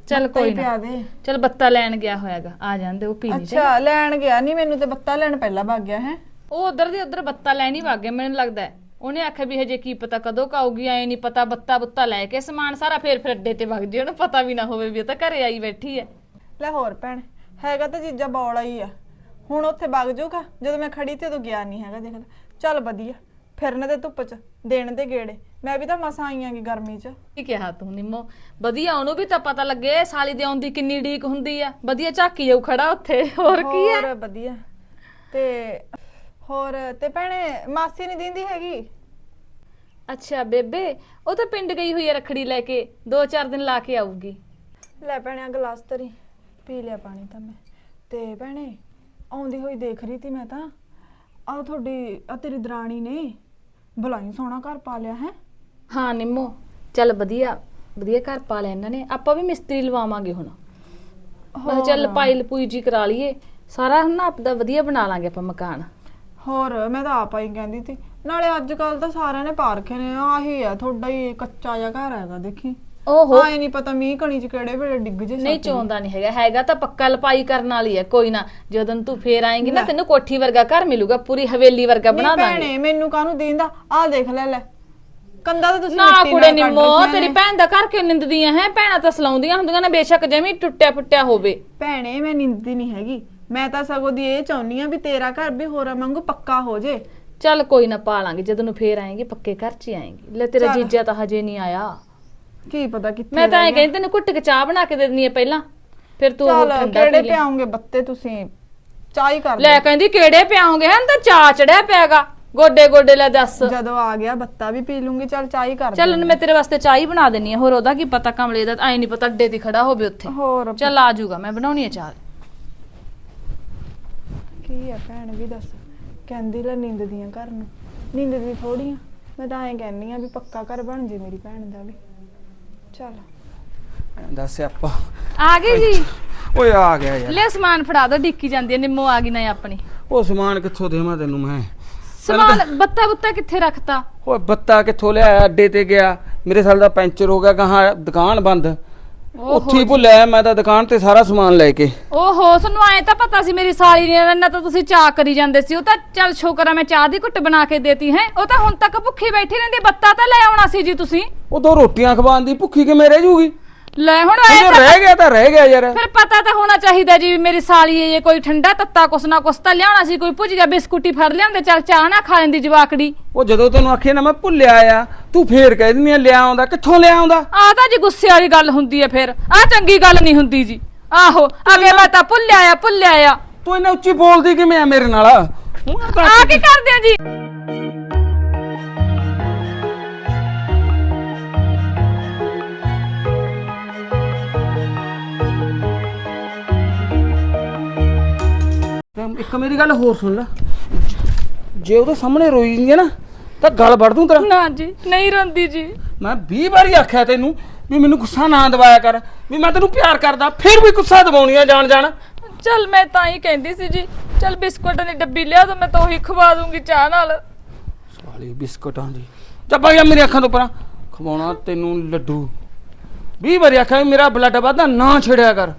Speaker 1: ਚੱਲ ਕੋਈ ਨਾ।
Speaker 3: ਪਿਆ ਦੇ।
Speaker 1: ਚੱਲ ਬੱਤਾ ਲੈਣ ਗਿਆ ਹੋਇਆਗਾ। ਆ ਜਾਂਦੇ ਉਹ ਪੀ ਲਈ
Speaker 3: ਅੱਛਾ ਲੈਣ ਗਿਆ ਨਹੀਂ ਮੈਨੂੰ ਤੇ ਬੱਤਾ ਲੈਣ ਪਹਿਲਾਂ ਭੱਗ ਗਿਆ ਹੈ।
Speaker 1: ਉਹ ਉਧਰ ਦੀ ਉਧਰ ਬੱਤਾ ਲੈਣ ਹੀ ਵਗ ਗਿਆ ਮੈਨੂੰ ਲੱਗਦਾ ਹੈ। ਉਹਨੇ ਆਖਿਆ ਵੀ ਹਜੇ ਕੀ ਪਤਾ ਕਦੋਂ ਕਾਊਗੀ ਐ ਨਹੀਂ ਪਤਾ ਬੱਤਾ ਬੱਤਾ ਲੈ ਕੇ ਸਮਾਨ ਸਾਰਾ ਫੇਰ ਫਿਰ ਅੱਡੇ ਤੇ ਵਗ ਜੇ ਉਹਨੂੰ ਪਤਾ ਵੀ ਨਾ ਹੋਵੇ ਵੀ ਉਹ ਤਾਂ ਘਰੇ ਆਈ ਬੈਠੀ ਹੈ।
Speaker 3: ਲੈ ਹੋਰ ਭੈਣ ਹੈਗਾ ਤਾਂ ਜੀਜਾ ਬੌਲਾ ਹੀ ਆ। ਹੁਣ ਉੱਥੇ ਵਗ ਜਾਊਗਾ ਜਦੋਂ ਮੈਂ ਖੜੀ ਤੇ ਉਦੋਂ ਗਿਆ ਨਹੀਂ ਹੈਗਾ ਦੇਖ ਲੈ ਚੱਲ ਵਧੀਆ ਫਿਰਨ ਦੇ ਧੁੱਪ 'ਚ ਦੇਣ ਦੇ ਗੇੜੇ। ਮੈਂ ਵੀ ਤਾਂ ਮਸਾਂ ਆਈ ਆਂਗੀ ਗਰਮੀ 'ਚ।
Speaker 1: ਕੀ ਕਿਹਾ ਤੂੰ ਨਿੰਮੋ? ਵਧੀਆ ਉਹਨੂੰ ਵੀ ਤਾਂ ਪਤਾ ਲੱਗੇ ਸਾਲੀ ਦੇ ਆਉਣ ਦੀ ਕਿੰਨੀ ਢੀਕ ਹੁੰਦੀ ਆ। ਵਧੀਆ ਝਾਕੀ ਜਾਊ ਖੜਾ ਉੱਥੇ ਹੋਰ ਕੀ
Speaker 3: ਹੋਰ ਵਧੀਆ। ਤੇ ਹੋਰ ਤੇ ਭੈਣੇ ਮਾਸੀ ਨਹੀਂ ਦਿੰਦੀ ਹੈਗੀ?
Speaker 1: ਅੱਛਾ ਬੇਬੇ ਉਹ ਤਾਂ ਪਿੰਡ ਗਈ ਹੋਈ ਹੈ ਰਖੜੀ ਲੈ ਕੇ ਦੋ ਚਾਰ ਦਿਨ ਲਾ ਕੇ ਆਊਗੀ।
Speaker 3: ਲੈ ਭੈਣੇ ਆ ਗਲਾਸ ਤਰੀ ਪੀ ਲਿਆ ਪਾਣੀ ਤਾਂ ਮੈਂ। ਤੇ ਭੈਣੇ ਆਉਂਦੀ ਹੋਈ ਦੇਖ ਰਹੀ ਤੀ ਮੈਂ ਤਾਂ ਆ ਤੁਹਾਡੀ ਆ ਤੇਰੀ ਦਰਾਣੀ ਨੇ ਬਲਾਈ ਸੋਹਣਾ ਘਰ ਪਾ ਲਿਆ ਹੈ?
Speaker 1: ਹਾਂ ਨਿੰਮੋ ਚੱਲ ਵਧੀਆ ਵਧੀਆ ਘਰ ਪਾ ਲਿਆ ਇਹਨਾਂ ਨੇ ਆਪਾਂ ਵੀ ਮਿਸਤਰੀ ਲਵਾਵਾਂਗੇ ਹੁਣ। ਮੈਂ ਕਿਹਾ ਚੱਲ ਪੂਈ ਜੀ ਕਰਾ ਲਈਏ ਸਾਰਾ ਹੁਣ ਨਾ ਆਪਦਾ ਵਧੀਆ ਬਣਾ ਲਾਂਗੇ ਆਪਾਂ ਮਕਾਨ।
Speaker 3: ਹੋਰ ਮੈਂ ਤਾਂ ਆਪ ਹੀ ਕਹਿੰਦੀ ਤੀ ਨਾਲੇ ਅੱਜ ਕੱਲ ਤਾਂ ਸਾਰਿਆਂ ਨੇ ਪਾ ਰੱਖੇ ਨੇ ਆਹੀ ਆ ਤੁਹਾਡਾ ਹੀ ਕੱਚਾ ਜਿਹਾ ਘਰ ਹੈਗਾ ਦੇਖੀ।
Speaker 1: ਓਹੋ।
Speaker 3: ਆਏ ਨਹੀਂ ਪਤਾ ਮੀਂਹ ਕਣੀ ਚ ਕਿਹੜੇ ਵੇਲੇ ਡਿੱਗ ਜੇ
Speaker 1: ਨਹੀਂ ਚੋਂਦਾ ਨਹੀਂ ਹੈਗਾ ਹੈਗਾ ਤਾਂ ਪੱਕਾ ਲਪਾਈ ਕਰਨ ਵਾਲੀ ਹੈ ਕੋਈ ਨਾ ਜਦੋਂ ਤੂੰ ਫੇਰ ਆਏਂਗੀ ਨਾ ਤੈਨੂੰ ਕੋਠੀ ਵਰਗਾ ਘਰ ਮਿਲੂਗਾ ਪੂਰੀ ਹਵੇਲੀ ਵਰਗਾ ਬਣਾ
Speaker 3: ਨਹੀਂ
Speaker 1: ਦਾਂਗੇ।
Speaker 3: ਭੈਣੇ ਮੈਨੂੰ ਕਾਹਨੂੰ ਦੇਂਦਾ? ਆ ਦੇਖ ਲੈ ਲੈ। ਕੰਦਾ ਤਾਂ ਤੁਸੀਂ
Speaker 1: ਨਾ ਕੁੜੇ ਨਿੰਮੋ ਤੇਰੀ। ਭੈਣ ਦਾ ਘਰ ਕਿਉਂ ਨਿੰਦਦੀਆਂ ਹੈ? ਭੈਣਾਂ ਤਾਂ ਸਲਾਉਂਦੀਆਂ ਹੁੰਦੀਆਂ ਨੇ ਬੇਸ਼ੱਕ ਜਮੀ ਟੁੱਟਿਆ ਫੁੱਟਿਆ ਹੋਵੇ।
Speaker 3: ਭੈਣੇ ਮੈਂ ਨਿੰਦੀ ਨਹੀਂ ਹੈਗੀ। ਮੈਂ ਤਾਂ ਸਗੋਂ ਦੀ ਇਹ ਚਾਹੁੰਨੀ ਆ ਵੀ ਤੇਰਾ ਘਰ ਵੀ ਹੋਰਾਂ ਵਾਂਗੂ ਪੱਕਾ ਹੋ ਜੇ।
Speaker 1: ਚੱਲ ਕੋਈ ਨਾ ਪਾ ਲਾਂਗੇ ਜਦੋਂ ਨੂੰ ਫੇਰ ਆਏਂਗੇ ਪੱਕੇ ਘਰ 'ਚ ਹੀ ਆਏਂਗੇ। ਲੈ ਤੇਰਾ
Speaker 3: ਚੱਲ।
Speaker 1: ਜੀਜਾ ਤਾਂ ਹਜੇ ਨਹੀਂ ਆਇਆ।
Speaker 3: ਕੀ ਪਤਾ ਕਿੱਥੇ
Speaker 1: ਮੈਂ ਤਾਂ ਐ
Speaker 3: ਰਹਿ ਗਿਆ।
Speaker 1: ਕਹਿੰਦੀ ਤੈਨੂੰ ਘੁੱਟ ਕੇ ਚਾਹ ਬਣਾ ਕੇ ਦੇ ਦਿੰਨੀ ਆ ਪਹਿਲਾਂ। ਫਿਰ ਤੂੰ ਉਹ
Speaker 3: ਚੱਲ
Speaker 1: ਠੰਡਾ
Speaker 3: ਕਿਹੜੇ
Speaker 1: ਲੈ।
Speaker 3: ਪਿਆਉਂਗੇ ਬੱਤੇ ਤੁਸੀਂ? ਚਾਹ ਕਰ
Speaker 1: ਲੈ। ਕਹਿੰਦੀ ਕਿਹੜੇ ਪਿਆਉਂਗੇ? ਹਨ ਤਾਂ ਚਾਹ ਚੜਿਆ ਪਿਆਗਾ। ਗੋਡੇ ਗੋਡੇ ਲੈ ਦੱਸ।
Speaker 3: ਜਦੋਂ ਆ ਗਿਆ ਬੱਤਾ ਵੀ ਪੀ ਲੂੰਗੀ ਚੱਲ ਚਾਹ ਕਰ
Speaker 1: ਚੱਲ। ਮੈਂ ਤੇਰੇ ਵਾਸਤੇ ਚਾਹ ਹੀ ਬਣਾ ਦਿੰਨੀ ਆ ਹੋਰ ਉਹਦਾ ਕੀ ਪਤਾ ਕਮਲੇ ਦਾ ਐ ਨਹੀਂ ਪਤਾ ਅੱਡੇ ਤੇ ਖੜਾ ਹੋਵੇ ਉੱਥੇ।
Speaker 3: ਹੋਰ।
Speaker 1: ਚੱਲ ਆ ਜਾਊਗਾ ਮੈਂ ਬਣਾਉਣੀ ਆ ਚਾਹ।
Speaker 3: ਕੀ ਆ ਭੈਣ ਵੀ ਦੱਸ। ਕਹਿੰਦੀ ਲੈ ਨੀਂਦ ਦੀਆਂ ਘਰ ਨੂੰ। ਨੀਂਦ ਦੀ ਥੋੜੀਆਂ ਮੈਂ ਤਾਂ ਐਂ ਕਹਿੰਨੀ ਆ ਵੀ ਪੱਕਾ ਘਰ ਬਣ ਜੇ ਮੇਰੀ ਭੈਣ ਦਾ ਵੀ। ਚੱਲ।
Speaker 2: ਦੱਸ ਆਪਾਂ
Speaker 1: ਆ ਗਏ ਜੀ?
Speaker 2: ਓਏ ਆ ਗਿਆ ਯਾਰ।
Speaker 1: ਲੈ ਸਮਾਨ ਫੜਾ ਦੋ ਡਿੱਕੀ ਜਾਂਦੀ ਹੈ ਨਿੰਮੋ ਆ ਗਈ ਨਾ ਆਪਣੀ।
Speaker 2: ਉਹ ਸਮਾਨ ਕਿੱਥੋਂ ਦੇਵਾਂ ਤੈਨੂੰ ਮੈਂ?
Speaker 1: ਸਮਾਨ ਬੱਤਾ ਬੁੱਤਾ ਕਿੱਥੇ ਰੱਖਤਾ?
Speaker 2: ਓਏ ਬੱਤਾ ਕਿੱਥੋਂ ਲਿਆਇਆ? ਅੱਡੇ ਤੇ ਗਿਆ। ਮੇਰੇ ਸਾਲ ਦਾ ਪੈਂਚਰ ਹੋ ਗਿਆ ਕਹਾਂ ਦੁਕਾਨ ਬੰਦ। ਉੱਥੇ ਹੀ ਭੁੱਲਿਆ ਮੈਂ ਤਾਂ ਦੁਕਾਨ ਤੇ ਸਾਰਾ ਸਮਾਨ ਲੈ ਕੇ।
Speaker 1: ਓਹੋ ਤੁਹਾਨੂੰ ਐ ਤਾਂ ਪਤਾ ਸੀ ਮੇਰੀ ਸਾਲੀ ਨੇ ਨਾ ਤਾਂ ਤੁਸੀਂ ਚਾਹ ਕਰੀ ਜਾਂਦੇ ਸੀ। ਉਹ ਤਾਂ ਚੱਲ ਸ਼ੁਕਰ ਆ ਮੈਂ ਚਾਹ ਦੀ ਘੁੱਟ ਬਣਾ ਕੇ ਦੇਤੀ ਹੈ। ਉਹ ਤਾਂ ਹੁਣ ਤੱਕ ਭੁੱਖੀ ਬੈਠੀ ਰਹਿੰਦੀ ਬੱਤਾ ਤਾਂ ਲੈ ਆਉਣਾ ਸੀ ਜੀ ਤੁਸੀਂ।
Speaker 2: ਉਹ ਦੋ ਰੋਟੀਆਂ ਖਵਾਉਣ ਦੀ ਭੁੱਖੀ ਕਿਵੇਂ ਰਹਿ ਜੂਗੀ?
Speaker 1: ਲੈ ਹੁਣ
Speaker 2: ਜੇ
Speaker 1: ਐ ਤਾਂ
Speaker 2: ਰਹਿ ਗਿਆ ਤਾਂ ਰਹਿ ਗਿਆ ਯਾਰ।
Speaker 1: ਫਿਰ ਪਤਾ ਤਾਂ ਹੋਣਾ ਚਾਹੀਦਾ ਜੀ ਵੀ ਮੇਰੀ ਸਾਲੀ ਇਹ ਕੋਈ ਠੰਡਾ ਤੱਤਾ ਕੁਛ ਨਾ ਕੁਛ ਤਾਂ ਲਿਆਉਣਾ ਸੀ ਕੋਈ ਭੁੱਜ ਗਿਆ ਬਿਸਕੁਟੀ ਫੜ ਲਿਆਉਂਦੇ ਚੱਲ ਚਾਹ ਨਾ ਖਾ ਲੈਂਦੀ ਜਵਾਕੜੀ।
Speaker 2: ਉਹ ਜਦੋਂ ਤੈਨੂੰ ਆਖਿਆ ਨਾ ਮੈਂ ਭੁੱਲਿਆ ਆ ਤੂੰ ਫੇਰ ਕਹਿ ਦਿੰਦੀ ਆ ਲਿਆ ਆਉਂਦਾ ਕਿੱਥੋਂ ਲਿਆ ਆਉਂਦਾ?
Speaker 1: ਆ ਤਾਂ ਜੀ ਗੁੱਸੇ ਵਾਲੀ ਗੱਲ ਹੁੰਦੀ ਹੈ ਫਿਰ ਆ ਚੰਗੀ ਗੱਲ ਨਹੀਂ ਹੁੰਦੀ ਜੀ। ਆਹੋ ਅਗੇ ਮੈਂ ਤਾਂ ਭੁੱਲਿਆ ਆ ਭੁੱਲਿਆ ਆ।
Speaker 2: ਤੂੰ ਇੰਨਾ ਉੱਚੀ ਬੋਲਦੀ ਕਿਵੇਂ ਆ ਮੇਰੇ ਨਾਲ?
Speaker 1: ਆ ਕੀ ਕਰਦੇ ਆ ਜੀ?
Speaker 2: ਇੱਕ ਮੇਰੀ ਗੱਲ ਹੋਰ ਸੁਣ ਲੈ। ਜੇ ਉਹਦੇ ਸਾਹਮਣੇ ਰੋਈ ਜਾਂਦੀ ਨਾ ਤਾਂ ਗਲ ਵੜ ਦੂੰ ਤੇਰਾ।
Speaker 1: ਨਾ ਜੀ ਨਹੀਂ ਰੋਂਦੀ ਜੀ।
Speaker 2: ਮੈਂ 20 ਵਾਰੀ ਆਖਿਆ ਤੈਨੂੰ ਵੀ ਮੈਨੂੰ ਗੁੱਸਾ ਨਾ ਦਿਵਾਇਆ ਕਰ ਵੀ ਮੈਂ ਤੈਨੂੰ ਪਿਆਰ ਕਰਦਾ ਫਿਰ ਵੀ ਗੁੱਸਾ ਦਿਵਾਉਣੀ ਆ ਜਾਣ ਜਾਣ
Speaker 1: ਚੱਲ ਮੈਂ ਤਾਂ ਹੀ ਕਹਿੰਦੀ ਸੀ ਜੀ ਚੱਲ ਬਿਸਕੁਟਾਂ ਦੀ ਡੱਬੀ ਲਿਆ ਤਾਂ ਮੈਂ ਤਾਂ ਉਹੀ ਖਵਾ ਦੂੰਗੀ ਚਾਹ ਨਾਲ।
Speaker 2: ਸਾਲੀ ਬਿਸਕਟਾਂ ਦੀ। ਚੱਪਾ ਗਿਆ ਮੇਰੀ ਅੱਖਾਂ ਤੋਂ ਪਰਾਂ ਖਵਾਉਣਾ ਤੈਨੂੰ ਲੱਡੂ। 20 ਵਾਰੀ ਆਖਿਆ ਵੀ ਮੇਰਾ ਬਲੱਡ ਵਧਦਾ ਨਾ ਛੇੜਿਆ ਕਰ।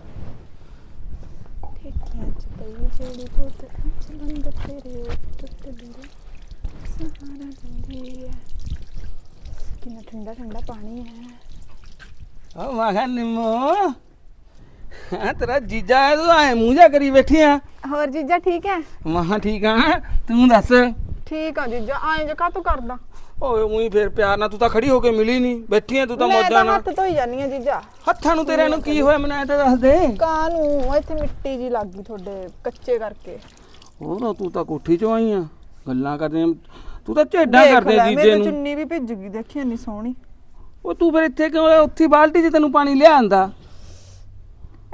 Speaker 3: ਕਿੰਨਾ ਠੰਡਾ ਠੰਡਾ ਪਾਣੀ ਹੈ
Speaker 2: ਆ ਮੈਂ ਕਿਹਾ ਨਿੰਮੋ ਹਾਂ ਤੇਰਾ ਜੀਜਾ ਹੈ ਤੂੰ ਐ ਮੂੰਹ ਜਾ ਕਰੀ ਬੈਠੀ ਆ।
Speaker 3: ਹੋਰ ਜੀਜਾ ਠੀਕ ਹੈ?
Speaker 2: ਮਹਾ ਠੀਕ ਆ ਤੂੰ ਦੱਸ।
Speaker 3: ਠੀਕ ਆ ਜੀਜਾ ਆਏ ਜੇ ਕਾਤੋਂ ਕਰਦਾ?
Speaker 2: ਓਏ ਉਹੀ ਫੇਰ ਪਿਆਰ ਨਾਲ ਤੂੰ ਤਾਂ ਖੜੀ ਹੋ ਕੇ ਮਿਲੀ ਨਹੀਂ ਬੈਠੀ ਆ ਤੂੰ ਤਾਂ
Speaker 3: ਮੈਂ
Speaker 2: ਮੌਜਾਂ
Speaker 3: ਤਾਂ
Speaker 2: ਨਾਲ।
Speaker 3: ਹੱਥ ਧੋਈ ਜਾਨੀ ਆ ਜੀਜਾ।
Speaker 2: ਹੱਥਾਂ ਨੂੰ ਤੇਰੇ ਨੂੰ ਕੀ ਹੋਇਆ ਮੈਨੂੰ ਐ ਤਾਂ ਦੱਸ ਦੇ।
Speaker 3: ਕਾਂ ਨੂੰ? ਇੱਥੇ ਮਿੱਟੀ ਜੀ ਲੱਗ ਗਈ ਤੁਹਾਡੇ ਕੱਚੇ ਕਰਕੇ।
Speaker 2: ਹੋਰ ਤੂੰ ਤਾਂ ਕੋਠੀ ਚੋਂ ਆਈ ਆ ਗੱਲਾਂ ਕਰਦੇ ਤੂੰ ਤਾਂ ਝੇਡਾਂ
Speaker 3: ਦੇਖ
Speaker 2: ਕਰਦੇ
Speaker 3: ਲੈ,
Speaker 2: ਜੀਜੇ
Speaker 3: ਮੇਰੀ
Speaker 2: ਨੂੰ।
Speaker 3: ਚੁੰਨੀ ਵੀ ਭਿੱਜ ਗਈ ਦੇਖੀ ਇੰਨੀ ਸੋਹਣੀ।
Speaker 2: ਉਹ ਤੂੰ ਫਿਰ ਇੱਥੇ ਕਿਉਂ ਆਇਆ? ਉੱਥੇ ਬਾਲਟੀ 'ਚ ਤੈਨੂੰ ਪਾਣੀ ਲਿਆਂਦਾ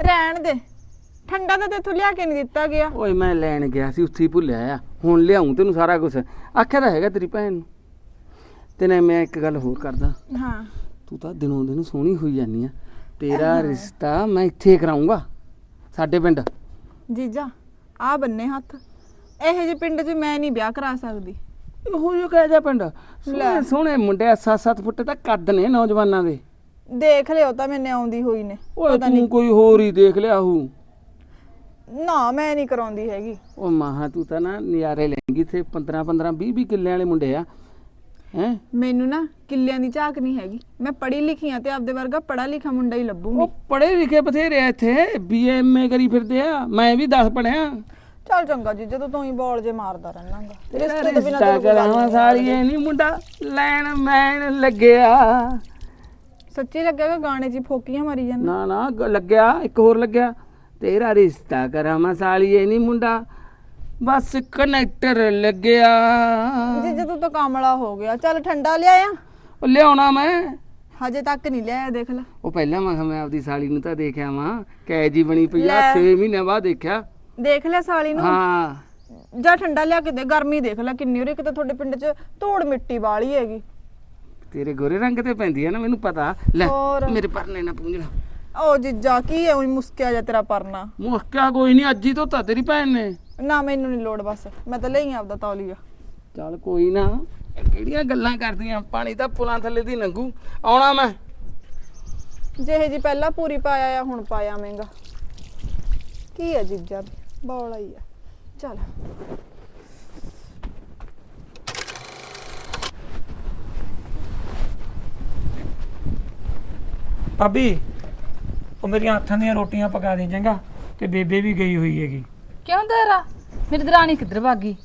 Speaker 3: ਰਹਿਣ ਦੇ। ਠੰਡਾ ਤਾਂ ਤੇਥੋਂ ਲਿਆ ਕੇ ਨਹੀਂ ਦਿੱਤਾ ਗਿਆ।
Speaker 2: ਓਏ ਮੈਂ ਲੈਣ ਗਿਆ ਸੀ ਉੱਥੇ ਹੀ ਭੁੱਲਿਆ ਆ। ਹੁਣ ਲਿਆਉਂ ਤੈਨੂੰ ਸਾਰਾ ਕੁਝ ਆਖਿਆ ਤਾਂ ਹੈਗਾ ਤੇਰੀ ਭੈਣ ਨੂੰ। ਤੇ ਨਾ ਮੈਂ ਇੱਕ ਗੱਲ ਹੋਰ ਕਰਦਾ।
Speaker 3: ਹਾਂ।
Speaker 2: ਤੂੰ ਤਾਂ ਦਿਨੋਂ ਦਿਨ ਸੋਹਣੀ ਹੋਈ ਜਾਨੀ ਆ। ਤੇਰਾ ਰਿਸ਼ਤਾ ਮੈਂ ਇੱਥੇ ਕਰਾਉਂਗਾ ਸਾਡੇ ਪਿੰਡ।
Speaker 3: ਜੀਜਾ ਆ ਬੰਨੇ ਹੱਥ। ਇਹੋ ਜਿਹੇ ਪਿੰਡ 'ਚ ਮੈਂ ਨਹੀਂ ਵਿਆਹ ਕਰਾ ਸਕਦੀ।
Speaker 2: ਉਹ ਜੋ ਕਹਿ ਜਾ ਪਿੰਡ? ਸੋਹਣੇ ਸੋਹਣੇ ਮੁੰਡੇ 7-7 ਫੁੱਟ ਤੱਕ ਕੱਦ ਨੇ ਨੌਜਵਾਨਾਂ ਦੇ।
Speaker 3: ਦੇਖ ਲਿਓ ਤਾਂ ਮੈਨੇ ਆਉਂਦੀ ਹੋਈ ਨੇ।
Speaker 2: ਓਏ ਤੂੰ ਕੋਈ ਹੋਰ ਹੀ ਦੇਖ ਲਿਆ ਹੂ
Speaker 3: ਨਾ ਮੈਂ ਨਹੀਂ ਕਰਾਉਂਦੀ ਹੈਗੀ।
Speaker 2: ਉਹ ਮਾਹਾਂ ਤੂੰ ਤਾਂ ਨਾ ਨਜ਼ਾਰੇ ਲੈਂਗੀ ਤੇ 15 15 20 20 ਕਿੱਲਿਆਂ ਵਾਲੇ ਮੁੰਡੇ ਆ। ਹੈ?
Speaker 3: ਮੈਨੂੰ ਨਾ ਕਿੱਲਿਆਂ ਦੀ ਝਾਕ ਨਹੀਂ ਹੈਗੀ। ਮੈਂ ਪੜ੍ਹੀ ਲਿਖੀ ਆ ਤੇ ਆਪਦੇ ਵਰਗਾ ਪੜਾ ਲਿਖਾ ਮੁੰਡਾ ਹੀ ਲੱਭੂਗੀ।
Speaker 2: ਉਹ ਪੜ੍ਹੇ ਲਿਖੇ ਬਥੇਰੇ ਆ ਇੱਥੇ ਬੀਏ ਐਮਏ ਕਰੀ ਫਿਰਦੇ ਆ। ਮੈਂ ਵੀ 10 ਪੜਿਆ
Speaker 3: ਚੱਲ ਚੰਗਾ ਜੀ ਜਦੋਂ ਤੂੰ ਹੀ ਬੋਲ ਜੇ ਮਾਰਦਾ ਰਹਿਣਾਗਾ ਰਿਸ਼ਤੇ ਤੋਂ ਬਿਨਾਂ ਨਹੀਂ
Speaker 2: ਮੁੰਡਾ ਲੈਣ ਮੈਣ ਲੱਗਿਆ।
Speaker 3: ਸੱਚੀ ਲੱਗਿਆ ਕਿ ਗਾਣੇ 'ਚ ਹੀ ਫੋਕੀਆਂ ਮਾਰੀ ਜਾਂਦਾ?
Speaker 2: ਨਾ ਨਾ ਗ- ਲੱਗਿਆ ਇੱਕ ਹੋਰ ਲੱਗਿਆ। ਤੇਰਾ ਰਿਸ਼ਤਾ ਕਰਾਵਾਂ ਸਾਲੀਏ ਨਹੀਂ ਮੁੰਡਾ। ਬਸ ਕਨੈਕਟਰ ਲੱਗਿਆ।
Speaker 3: ਜੀ ਜਦੋਂ ਤੂੰ ਕਾਮਲਾ ਹੋ ਗਿਆ ਚੱਲ ਠੰਡਾ ਲਿਆਇਆ।
Speaker 2: ਉਹ ਲਿਆਉਣਾ ਮੈਂ।
Speaker 3: ਹਜੇ ਤੱਕ ਨਹੀਂ ਲਿਆਇਆ ਦੇਖ ਲੈ।
Speaker 2: ਉਹ ਪਹਿਲਾਂ ਮੈਂ ਕਿਹਾ ਮੈਂ ਆਪਦੀ ਸਾਲੀ ਨੂੰ ਤਾਂ ਦੇਖਿਆ ਵਾਂ ਕੈ ਜੀ ਬਣੀ ਪਈ ਆ
Speaker 3: ਲੈ।
Speaker 2: 6 ਮਹੀਨੇ ਬਾਅਦ ਦੇਖਿਆ।
Speaker 3: ਦੇਖ ਲੈ ਸਾਲੀ ਨੂੰ।
Speaker 2: ਹਾਂ।
Speaker 3: ਜਾਂ ਠੰਡਾ ਲਿਆ ਕੇ ਦੇ ਗਰਮੀ ਦੇਖ ਲੈ ਕਿੰਨੀ ਹੋ ਰਹੀ ਕਿਤੇ ਤੁਹਾਡੇ ਪਿੰਡ 'ਚ ਧੂੜ ਮਿੱਟੀ ਵਾਲੀ ਹੈਗੀ।
Speaker 2: ਤੇਰੇ ਗੋਰੇ ਰੰਗ ਤੇ ਪੈਂਦੀ ਆ ਨਾ ਮੈਨੂੰ ਪਤਾ। ਲੈ
Speaker 3: ਹੋਰ?
Speaker 2: ਮੇਰੇ ਪਰਨੇ ਨਾ ਪੂੰਝ ਲੈ।
Speaker 3: ਓ ਜੀਜਾ ਕੀ ਹੈ ਉਹ ਮੁਸਕਿਆ ਜਾ ਤੇਰਾ ਪਰਨਾ।
Speaker 2: ਮੁਸਕਿਆ ਕੋਈ ਨਹੀਂ ਅੱਜ ਹੀ ਧੋਤਾ ਤੇਰੀ ਭੈਣ ਨੇ।
Speaker 3: ਨਾ ਮੈਨੂੰ ਨਹੀਂ ਲੋੜ ਬਸ ਮੈਂ ਤਾਂ ਲਈ ਆਪਦਾ ਤੌਲੀਆ।
Speaker 2: ਚੱਲ ਕੋਈ ਨਾ ਇਹ ਕਿਹੜੀਆਂ ਗੱਲਾਂ ਕਰਦੀਆਂ? ਪਾਣੀ ਤਾਂ ਪੁਲਾਂ ਥੱਲੇ ਦੀ ਲੰਘੂ ਆਉਣਾ ਮੈਂ।
Speaker 3: ਜਿਹੇ ਜੀ ਪਹਿਲਾਂ ਪੂਰੀ ਪਾਇਆ ਆ ਹੁਣ ਪਾਇਆ ਮਹਿੰਗਾ। ਕੀ ਹੈ ਜੀਜਾ ਬੌਲਾ ਹੀ ਆ। ਚੱਲ।
Speaker 6: ਭਾਬੀ ਉਹ ਮੇਰੀਆਂ ਹੱਥਾਂ ਦੀਆਂ ਰੋਟੀਆਂ ਪਕਾ ਦੇ ਚੰਗਾ ਤੇ ਬੇਬੇ ਵੀ ਗਈ ਹੋਈ ਹੈਗੀ।
Speaker 1: ਕਿਉਂ ਤੇਰਾ ਮੇਰੀ ਦਰਾਣੀ ਕਿੱਧਰ ਭਾਗੀ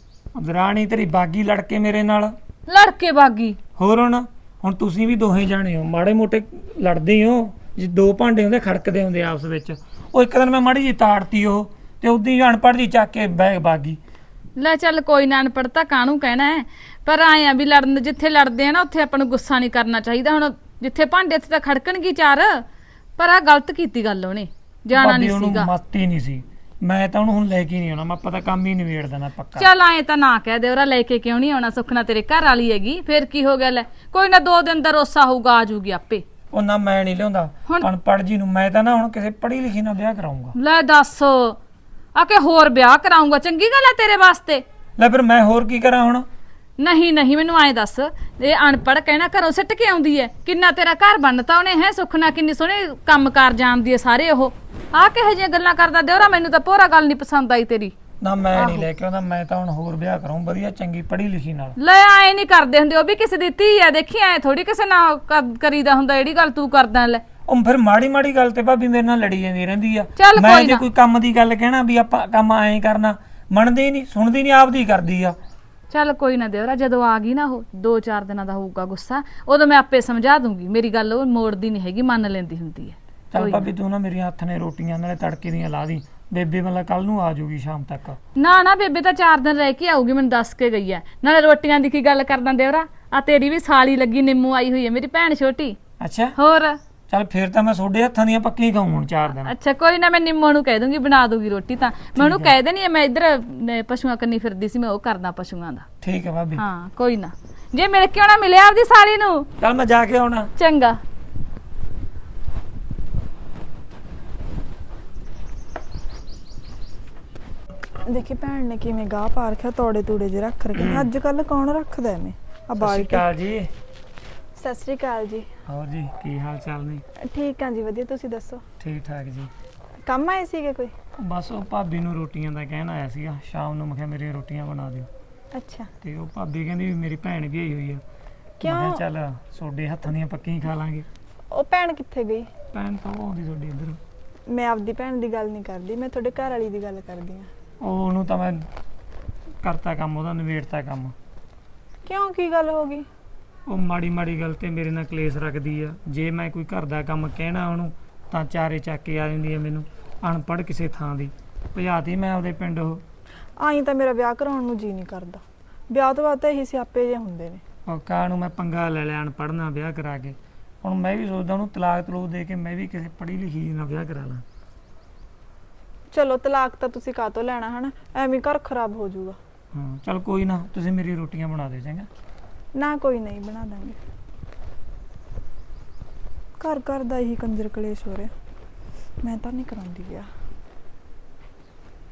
Speaker 6: ਦਰਾਣੀ ਤੇਰੀ ਬਾਗੀ ਲੜ ਕੇ ਮੇਰੇ ਨਾਲ।
Speaker 1: ਲੜ ਕੇ ਭਾਗੀ
Speaker 6: ਹੋਰ ਹੁਣ ਹੁਣ ਤੁਸੀਂ ਵੀ ਦੋਹੇ ਜਾਣੇ ਹੋ। ਮਾੜੇ ਮੋਟੇ ਲੜਦੇ ਹੀ ਹੋ। ਜੇ ਦੋ ਭਾਂਡੇ ਹੁੰਦੇ ਖੜਕਦੇ ਹੁੰਦੇ ਆਪਸ ਵਿੱਚ। ਉਹ ਇੱਕ ਦਿਨ ਮੈਂ ਮਾੜੀ ਜੀ ਤਾੜਤੀ ਉਹ ਤੇ ਉਦੀ ਅਨਪੜ੍ਹ ਜੀ ਚੱਕ ਕੇ ਬੈਗ ਬਾਗੀ।
Speaker 1: ਲੈ ਚੱਲ ਕੋਈ ਨਾ ਅਨਪੜ੍ਹ ਤਾਂ ਕਾਹਨੂੰ ਕਹਿਣਾ ਹੈ? ਪਰ ਆਏ ਆ ਵੀ ਲੜਨ ਜਿੱਥੇ ਲੜਦੇ ਆ ਨਾ ਉੱਥੇ ਆਪਾਂ ਨੂੰ ਗੁੱਸਾ ਨਹੀਂ ਕਰਨਾ ਚਾਹੀਦਾ। ਹੁਣ ਜਿੱਥੇ ਭਾਂਡੇ ਉੱਥੇ ਤਾਂ ਖੜਕਣਗੇ ਚਾਰ। ਪਰ ਆ ਗਲਤ ਕੀਤੀ ਗੱਲ ਉਹਨੇ। ਜਾਣਾ
Speaker 6: ਭਾਬੀ
Speaker 1: ਨਹੀਂ
Speaker 6: ਉਹਨੂੰ
Speaker 1: ਸੀਗਾ।
Speaker 6: ਮੱਤ ਹੀ ਨਹੀਂ ਸੀ। ਮੈਂ ਤਾਂ ਉਹਨੂੰ ਹੁਣ ਲੈ ਕੇ ਨਹੀਂ ਆਉਣਾ ਮੈਂ ਪਤਾ ਕੰਮ ਹੀ ਨਿਬੇੜ ਦੇਣਾ ਪੱਕਾ।
Speaker 1: ਚੱਲ ਆਏ ਤਾਂ ਨਾ ਕਹਿ ਦੇ ਉਹਰਾ ਲੈ ਕੇ ਕਿਉਂ ਨਹੀਂ ਆਉਣਾ ਸੁਖਣਾ ਤੇਰੇ ਘਰ ਵਾਲੀ ਹੈਗੀ ਫੇਰ ਕੀ ਹੋ ਗਿਆ ਲੈ। ਕੋਈ ਨਾ ਦੋ ਦਿਨ ਦਾ ਰੋਸਾ ਹੋਊਗਾ ਆ ਜੂਗੀ ਆਪੇ।
Speaker 6: ਉਹ ਨਾ ਮੈਂ ਨਹੀਂ ਲਿਆਉਂਦਾ
Speaker 1: ਹੁਣ-
Speaker 6: ਅਨਪੜ੍ਹ ਜੀ ਨੂੰ ਮੈਂ ਤਾਂ ਨਾ ਹੁਣ ਕਿਸੇ ਪੜ੍ਹੀ ਲਿਖੀ ਨਾਲ ਵਿਆਹ ਕਰਾਉਂਗਾ
Speaker 1: ਲੈ ਦੱਸ ਆ ਕੇ ਹੋਰ ਵਿਆਹ ਕਰਾਉਂਗਾ ਚੰਗੀ ਗੱਲ ਹੈ ਤੇਰੇ ਵਾਸਤੇ।
Speaker 6: ਲੈ ਫਿਰ ਮੈਂ ਹੋਰ ਕੀ ਕਰਾਂ ਹੁਣ?
Speaker 1: ਨਹੀਂ ਨਹੀਂ ਮੈਨੂੰ ਐਂ ਦੱਸ। ਇਹ ਅਨਪੜ੍ਹ ਕਹਿਣਾ ਘਰੋਂ ਸਿੱਟ ਕੇ ਆਉਂਦੀ ਐ। ਕਿੰਨਾ ਤੇਰਾ ਘਰ ਬਣਤਾ ਉਹਨੇ ਹੈ? ਸੁਖਨਾ ਕਿੰਨੀ ਸੋਹਣੇ ਕੰਮਕਾਰ ਜਾਣਦੀ ਐ ਸਾਰੇ ਉਹ। ਆ ਕਿਹੋ ਜਿਹੀਆਂ ਗੱਲਾਂ ਕਰਦਾ ਦਿਓਰਾ? ਮੈਨੂੰ ਤਾਂ ਪੂਰਾ ਗੱਲ ਨਹੀਂ ਪਸੰਦ ਆਈ ਤੇਰੀ।
Speaker 6: ਨਾ ਮੈਂ ਨਹੀਂ ਲੈ ਕੇ ਆਉਂਦਾ ਮੈਂ ਤਾਂ ਹੁਣ ਹੋਰ ਵਿਆਹ ਕਰਾਉਂ ਵਧੀਆ ਚੰਗੀ ਪੜ੍ਹੀ ਲਿਖੀ ਨਾਲ।
Speaker 1: ਲੈ ਆਏ ਨਹੀਂ ਕਰਦੇ ਹੁੰਦੇ ਉਹ ਵੀ ਕਿਸੇ ਦੀ ਧੀ ਐ। ਦੇਖੀ ਐ ਥੋੜੀ ਕਿਸੇ ਨਾਲ ਕ- ਕਰੀਦਾ ਹੁੰਦਾ ਜਿਹੜੀ ਗੱਲ ਤੂੰ ਕਰਦਾ ਲੈ।
Speaker 6: ਉਹ ਫਿਰ ਮਾੜੀ ਮਾੜੀ ਗੱਲ ਤੇ ਭਾਬੀ ਮੇਰੇ ਨਾਲ ਲੜੀ ਜਾਂਦੀ ਰਹਿੰਦੀ ਆ।
Speaker 1: ਚੱਲ
Speaker 6: ਮੈਂ
Speaker 1: ਕੋਈ
Speaker 6: ਜੇ
Speaker 1: ਨਾ।
Speaker 6: ਕੋਈ ਕੰਮ ਦੀ ਗੱਲ ਕਹਿਣਾ ਵੀ ਆਪਾਂ ਕੰਮ ਐਂ ਕਰਨਾ ਮੰਨਦੀ ਨਹੀਂ ਸੁਣਦੀ ਨਹੀਂ ਆਪਦੀ ਕਰਦੀ ਆ।
Speaker 1: ਚੱਲ ਕੋਈ ਨਾ ਦਿਓਰਾ ਜਦੋਂ ਆ ਗਈ ਨਾ ਉਹ 2-4 ਦਿਨਾਂ ਦਾ ਹੋਊਗਾ ਗੁੱਸਾ ਉਦੋਂ ਮੈਂ ਆਪੇ ਸਮਝਾ ਦੂੰਗੀ। ਮੇਰੀ ਗੱਲ ਉਹ ਮੋੜਦੀ ਨਹੀਂ ਹੈਗੀ ਮੰਨ ਲੈਂਦੀ ਹੁੰਦੀ ਐ
Speaker 6: ਚੱਲ ਭਾਬੀ ਤੂੰ ਨਾ ਮੇਰੀਆਂ ਹੱਥ ਨੇ ਰੋਟੀਆਂ ਨਾਲੇ ਤੜਕੇ ਦੀਆਂ ਲਾ ਦੀ। ਬੇਬੇ ਮਤਲਬ ਕੱਲ ਨੂੰ ਆ ਜਾਊਗੀ ਸ਼ਾਮ ਤੱਕ।
Speaker 1: ਨਾ ਨਾ ਬੇਬੇ ਤਾਂ 4 ਦਿਨ ਰਹਿ ਕੇ ਆਊਗੀ ਮੈਨੂੰ ਦੱਸ ਕੇ ਗਈ ਐ ਨਾਲੇ ਰੋਟੀਆਂ ਦੀ ਕੀ ਗੱਲ ਕਰਦਾ ਦਿਓਰਾ ਆ ਤੇਰੀ ਵੀ ਸਾਲੀ ਲੱਗੀ ਨਿੰਮੂ ਆਈ ਹੋਈ ਐ ਮੇਰੀ ਭੈਣ ਛੋਟੀ।
Speaker 6: ਅੱਛਾ।
Speaker 1: ਹੋਰ?
Speaker 6: ਚੱਲ ਫਿਰ ਤਾਂ ਮੈਂ ਤੁਹਾਡੇ ਹੱਥਾਂ ਦੀਆਂ ਪੱਕੀਆਂ ਖਾਉਂ ਹੁਣ ਚਾਰ ਦਿਨ।
Speaker 1: ਅੱਛਾ ਕੋਈ ਨਾ ਮੈਂ ਨਿੰਮੋ ਨੂੰ ਕਹਿ ਦੂੰਗੀ ਬਣਾ ਦੂਗੀ ਰੋਟੀ ਤਾਂ। ਮੈਂ ਉਹਨੂੰ ਕਹਿ ਦੇਣੀ ਐ ਮੈਂ ਇੱਧਰ ਅਹ, ਪਸ਼ੂਆਂ ਕੰਨੀ ਫਿਰਦੀ ਸੀ ਮੈਂ ਉਹ ਕਰਦਾ ਪਸ਼ੂਆਂ ਦਾ।
Speaker 6: ਠੀਕ ਹੈ ਭਾਬੀ।
Speaker 1: ਹਾਂ ਕੋਈ ਨਾ। ਜੇ ਮਿਲ ਕੇ ਆਉਣਾ ਮਿਲਿਆ ਆਪਦੀ ਸਾਲੀ ਨੂੰ।
Speaker 6: ਚੱਲ ਮੈਂ ਜਾ ਕੇ ਆਉਣਾ।
Speaker 1: ਚੰਗਾ।
Speaker 3: ਦੇਖੀ ਭੈਣ ਨੇ ਕਿਵੇਂ ਗਾਹ ਪਾ ਰੱਖਿਆ ਤੋੜੇ ਤੂੜੇ ਜੇ ਰੱਖ ਰੱਖੇ ਅੱਜ ਕੱਲ ਕੌਣ ਰੱਖਦਾ ਐਵੇਂ? ਆ
Speaker 6: ਸਤਿ ਸ਼੍ਰੀ
Speaker 3: ਬਾਲਟੀ।
Speaker 6: ਅਕਾਲ ਜੀ।
Speaker 3: ਸਤਿ ਸ੍ਰੀ ਅਕਾਲ ਜੀ।
Speaker 6: ਹੋਰ ਜੀ ਕੀ ਹਾਲ ਚਾਲ ਨੇ?
Speaker 3: ਠੀਕ ਆ ਜੀ ਵਧੀਆ ਤੁਸੀਂ ਦੱਸੋ?
Speaker 6: ਠੀਕ ਠਾਕ ਜੀ।
Speaker 3: ਕੰਮ ਆਏ ਸੀਗੇ ਕੋਈ?
Speaker 6: ਬਸ ਉਹ ਭਾਬੀ ਨੂੰ ਰੋਟੀਆਂ ਦਾ ਕਹਿਣ ਆਇਆ ਸੀਗਾ ਸ਼ਾਮ ਨੂੰ ਮੈਂ ਕਿਹਾ ਮੇਰੀਆਂ ਰੋਟੀਆਂ ਬਣਾ ਦਿਓ।
Speaker 3: ਅੱਛਾ।
Speaker 6: ਤੇ ਉਹ ਭਾਬੀ ਕਹਿੰਦੀ ਵੀ ਮੇਰੀ ਭੈਣ ਵੀ ਆਈ ਹੋਈ ਆ।
Speaker 3: ਕਿਉਂ?
Speaker 6: ਮੈਂ ਕਿਹਾ ਚੱਲ ਤੁਹਾਡੇ ਹੱਥਾਂ ਦੀਆਂ ਪੱਕੀਆਂ ਹੀ ਖਾ ਲਾਂਗੇ।
Speaker 3: ਉਹ ਭੈਣ ਕਿੱਥੇ ਗਈ?
Speaker 6: ਭੈਣ ਤਾਂ ਉਹ ਆਉਂਦੀ ਤੁਹਾਡੀ ਇੱਧਰ।
Speaker 3: ਮੈਂ ਆਪਦੀ ਭੈਣ ਦੀ ਗੱਲ ਨਹੀਂ ਕਰਦੀ ਮੈਂ ਤੁਹਾਡੇ ਘਰ ਵਾਲੀ ਦੀ ਗੱਲ ਕਰਦੀ ਆ
Speaker 6: ਉਹ ਉਹਨੂੰ ਤਾਂ ਮੈਂ ਕਰਤਾ ਕੰਮ ਉਹਦਾ ਨਿਬੇੜਤਾ ਕੰਮ।
Speaker 3: ਕਿਉਂ ਕੀ ਗੱਲ ਹੋ ਗਈ?
Speaker 6: ਉਹ ਮਾੜੀ ਮਾੜੀ ਗੱਲ ਤੇ ਮੇਰੇ ਨਾਲ ਕਲੇਸ਼ ਰੱਖਦੀ ਆ। ਜੇ ਮੈਂ ਕੋਈ ਘਰ ਦਾ ਕੰਮ ਕਹਿਣਾ ਉਹਨੂੰ ਤਾਂ ਚਾਰੇ ਚੱਕ ਕੇ ਆ ਜਾਂਦੀ ਆ ਮੈਨੂੰ ਅਨਪੜ੍ਹ ਕਿਸੇ ਥਾਂ ਦੀ। ਭਜਾਤੀ ਮੈਂ ਆਪਦੇ ਪਿੰਡ ਉਹ।
Speaker 3: ਆਈ ਤਾਂ ਮੇਰਾ ਵਿਆਹ ਕਰਾਉਣ ਨੂੰ ਜੀ ਨਹੀਂ ਕਰਦਾ। ਵਿਆਹ ਤੋਂ ਬਾਅਦ ਤਾਂ ਇਹੀ ਸਿਆਪੇ ਜੇ ਹੁੰਦੇ ਨੇ।
Speaker 6: ਉਹ ਕਾਂ ਨੂੰ ਮੈਂ ਪੰਗਾ ਲੈ ਲਿਆ ਅਨਪੜ੍ਹ ਨਾਲ ਵਿਆਹ ਕਰਾ ਕੇ। ਹੁਣ ਮੈਂ ਵੀ ਸੋਚਦਾ ਉਹਨੂੰ ਤਲਾਕ ਤਲੂਕ ਦੇ ਕੇ ਮੈਂ ਵੀ ਕਿਸੇ ਪੜ੍ਹੀ ਲਿਖੀ ਨਾਲ ਵਿਆਹ ਕਰਾ ਲਾਂ।
Speaker 3: ਚਲੋ ਤਲਾਕ ਤਾਂ ਤੁਸੀਂ ਕਾਤੋਂ ਲੈਣਾ ਹਨਾ? ਐਵੇਂ ਘਰ ਖਰਾਬ ਹੋ ਜਾਊਗਾ।
Speaker 6: ਹਾਂ ਚਲ ਕੋਈ ਨਾ ਤੁਸੀਂ ਮੇਰੀ ਰੋਟੀਆਂ ਬਣਾ ਦਿਓ ਚੰਗਾ?
Speaker 3: ਨਾ ਕੋਈ ਨਹੀਂ ਬਣਾ ਦਾਂਗੇ। ਘਰ ਘਰ ਦਾ ਇਹੀ ਕੰਜਰ ਕਲੇਸ਼ ਹੋ ਰਿਹਾ। ਮੈਂ ਤਾਂ ਨਹੀਂ ਕਰਾਉਂਦੀ ਵਿਆਹ।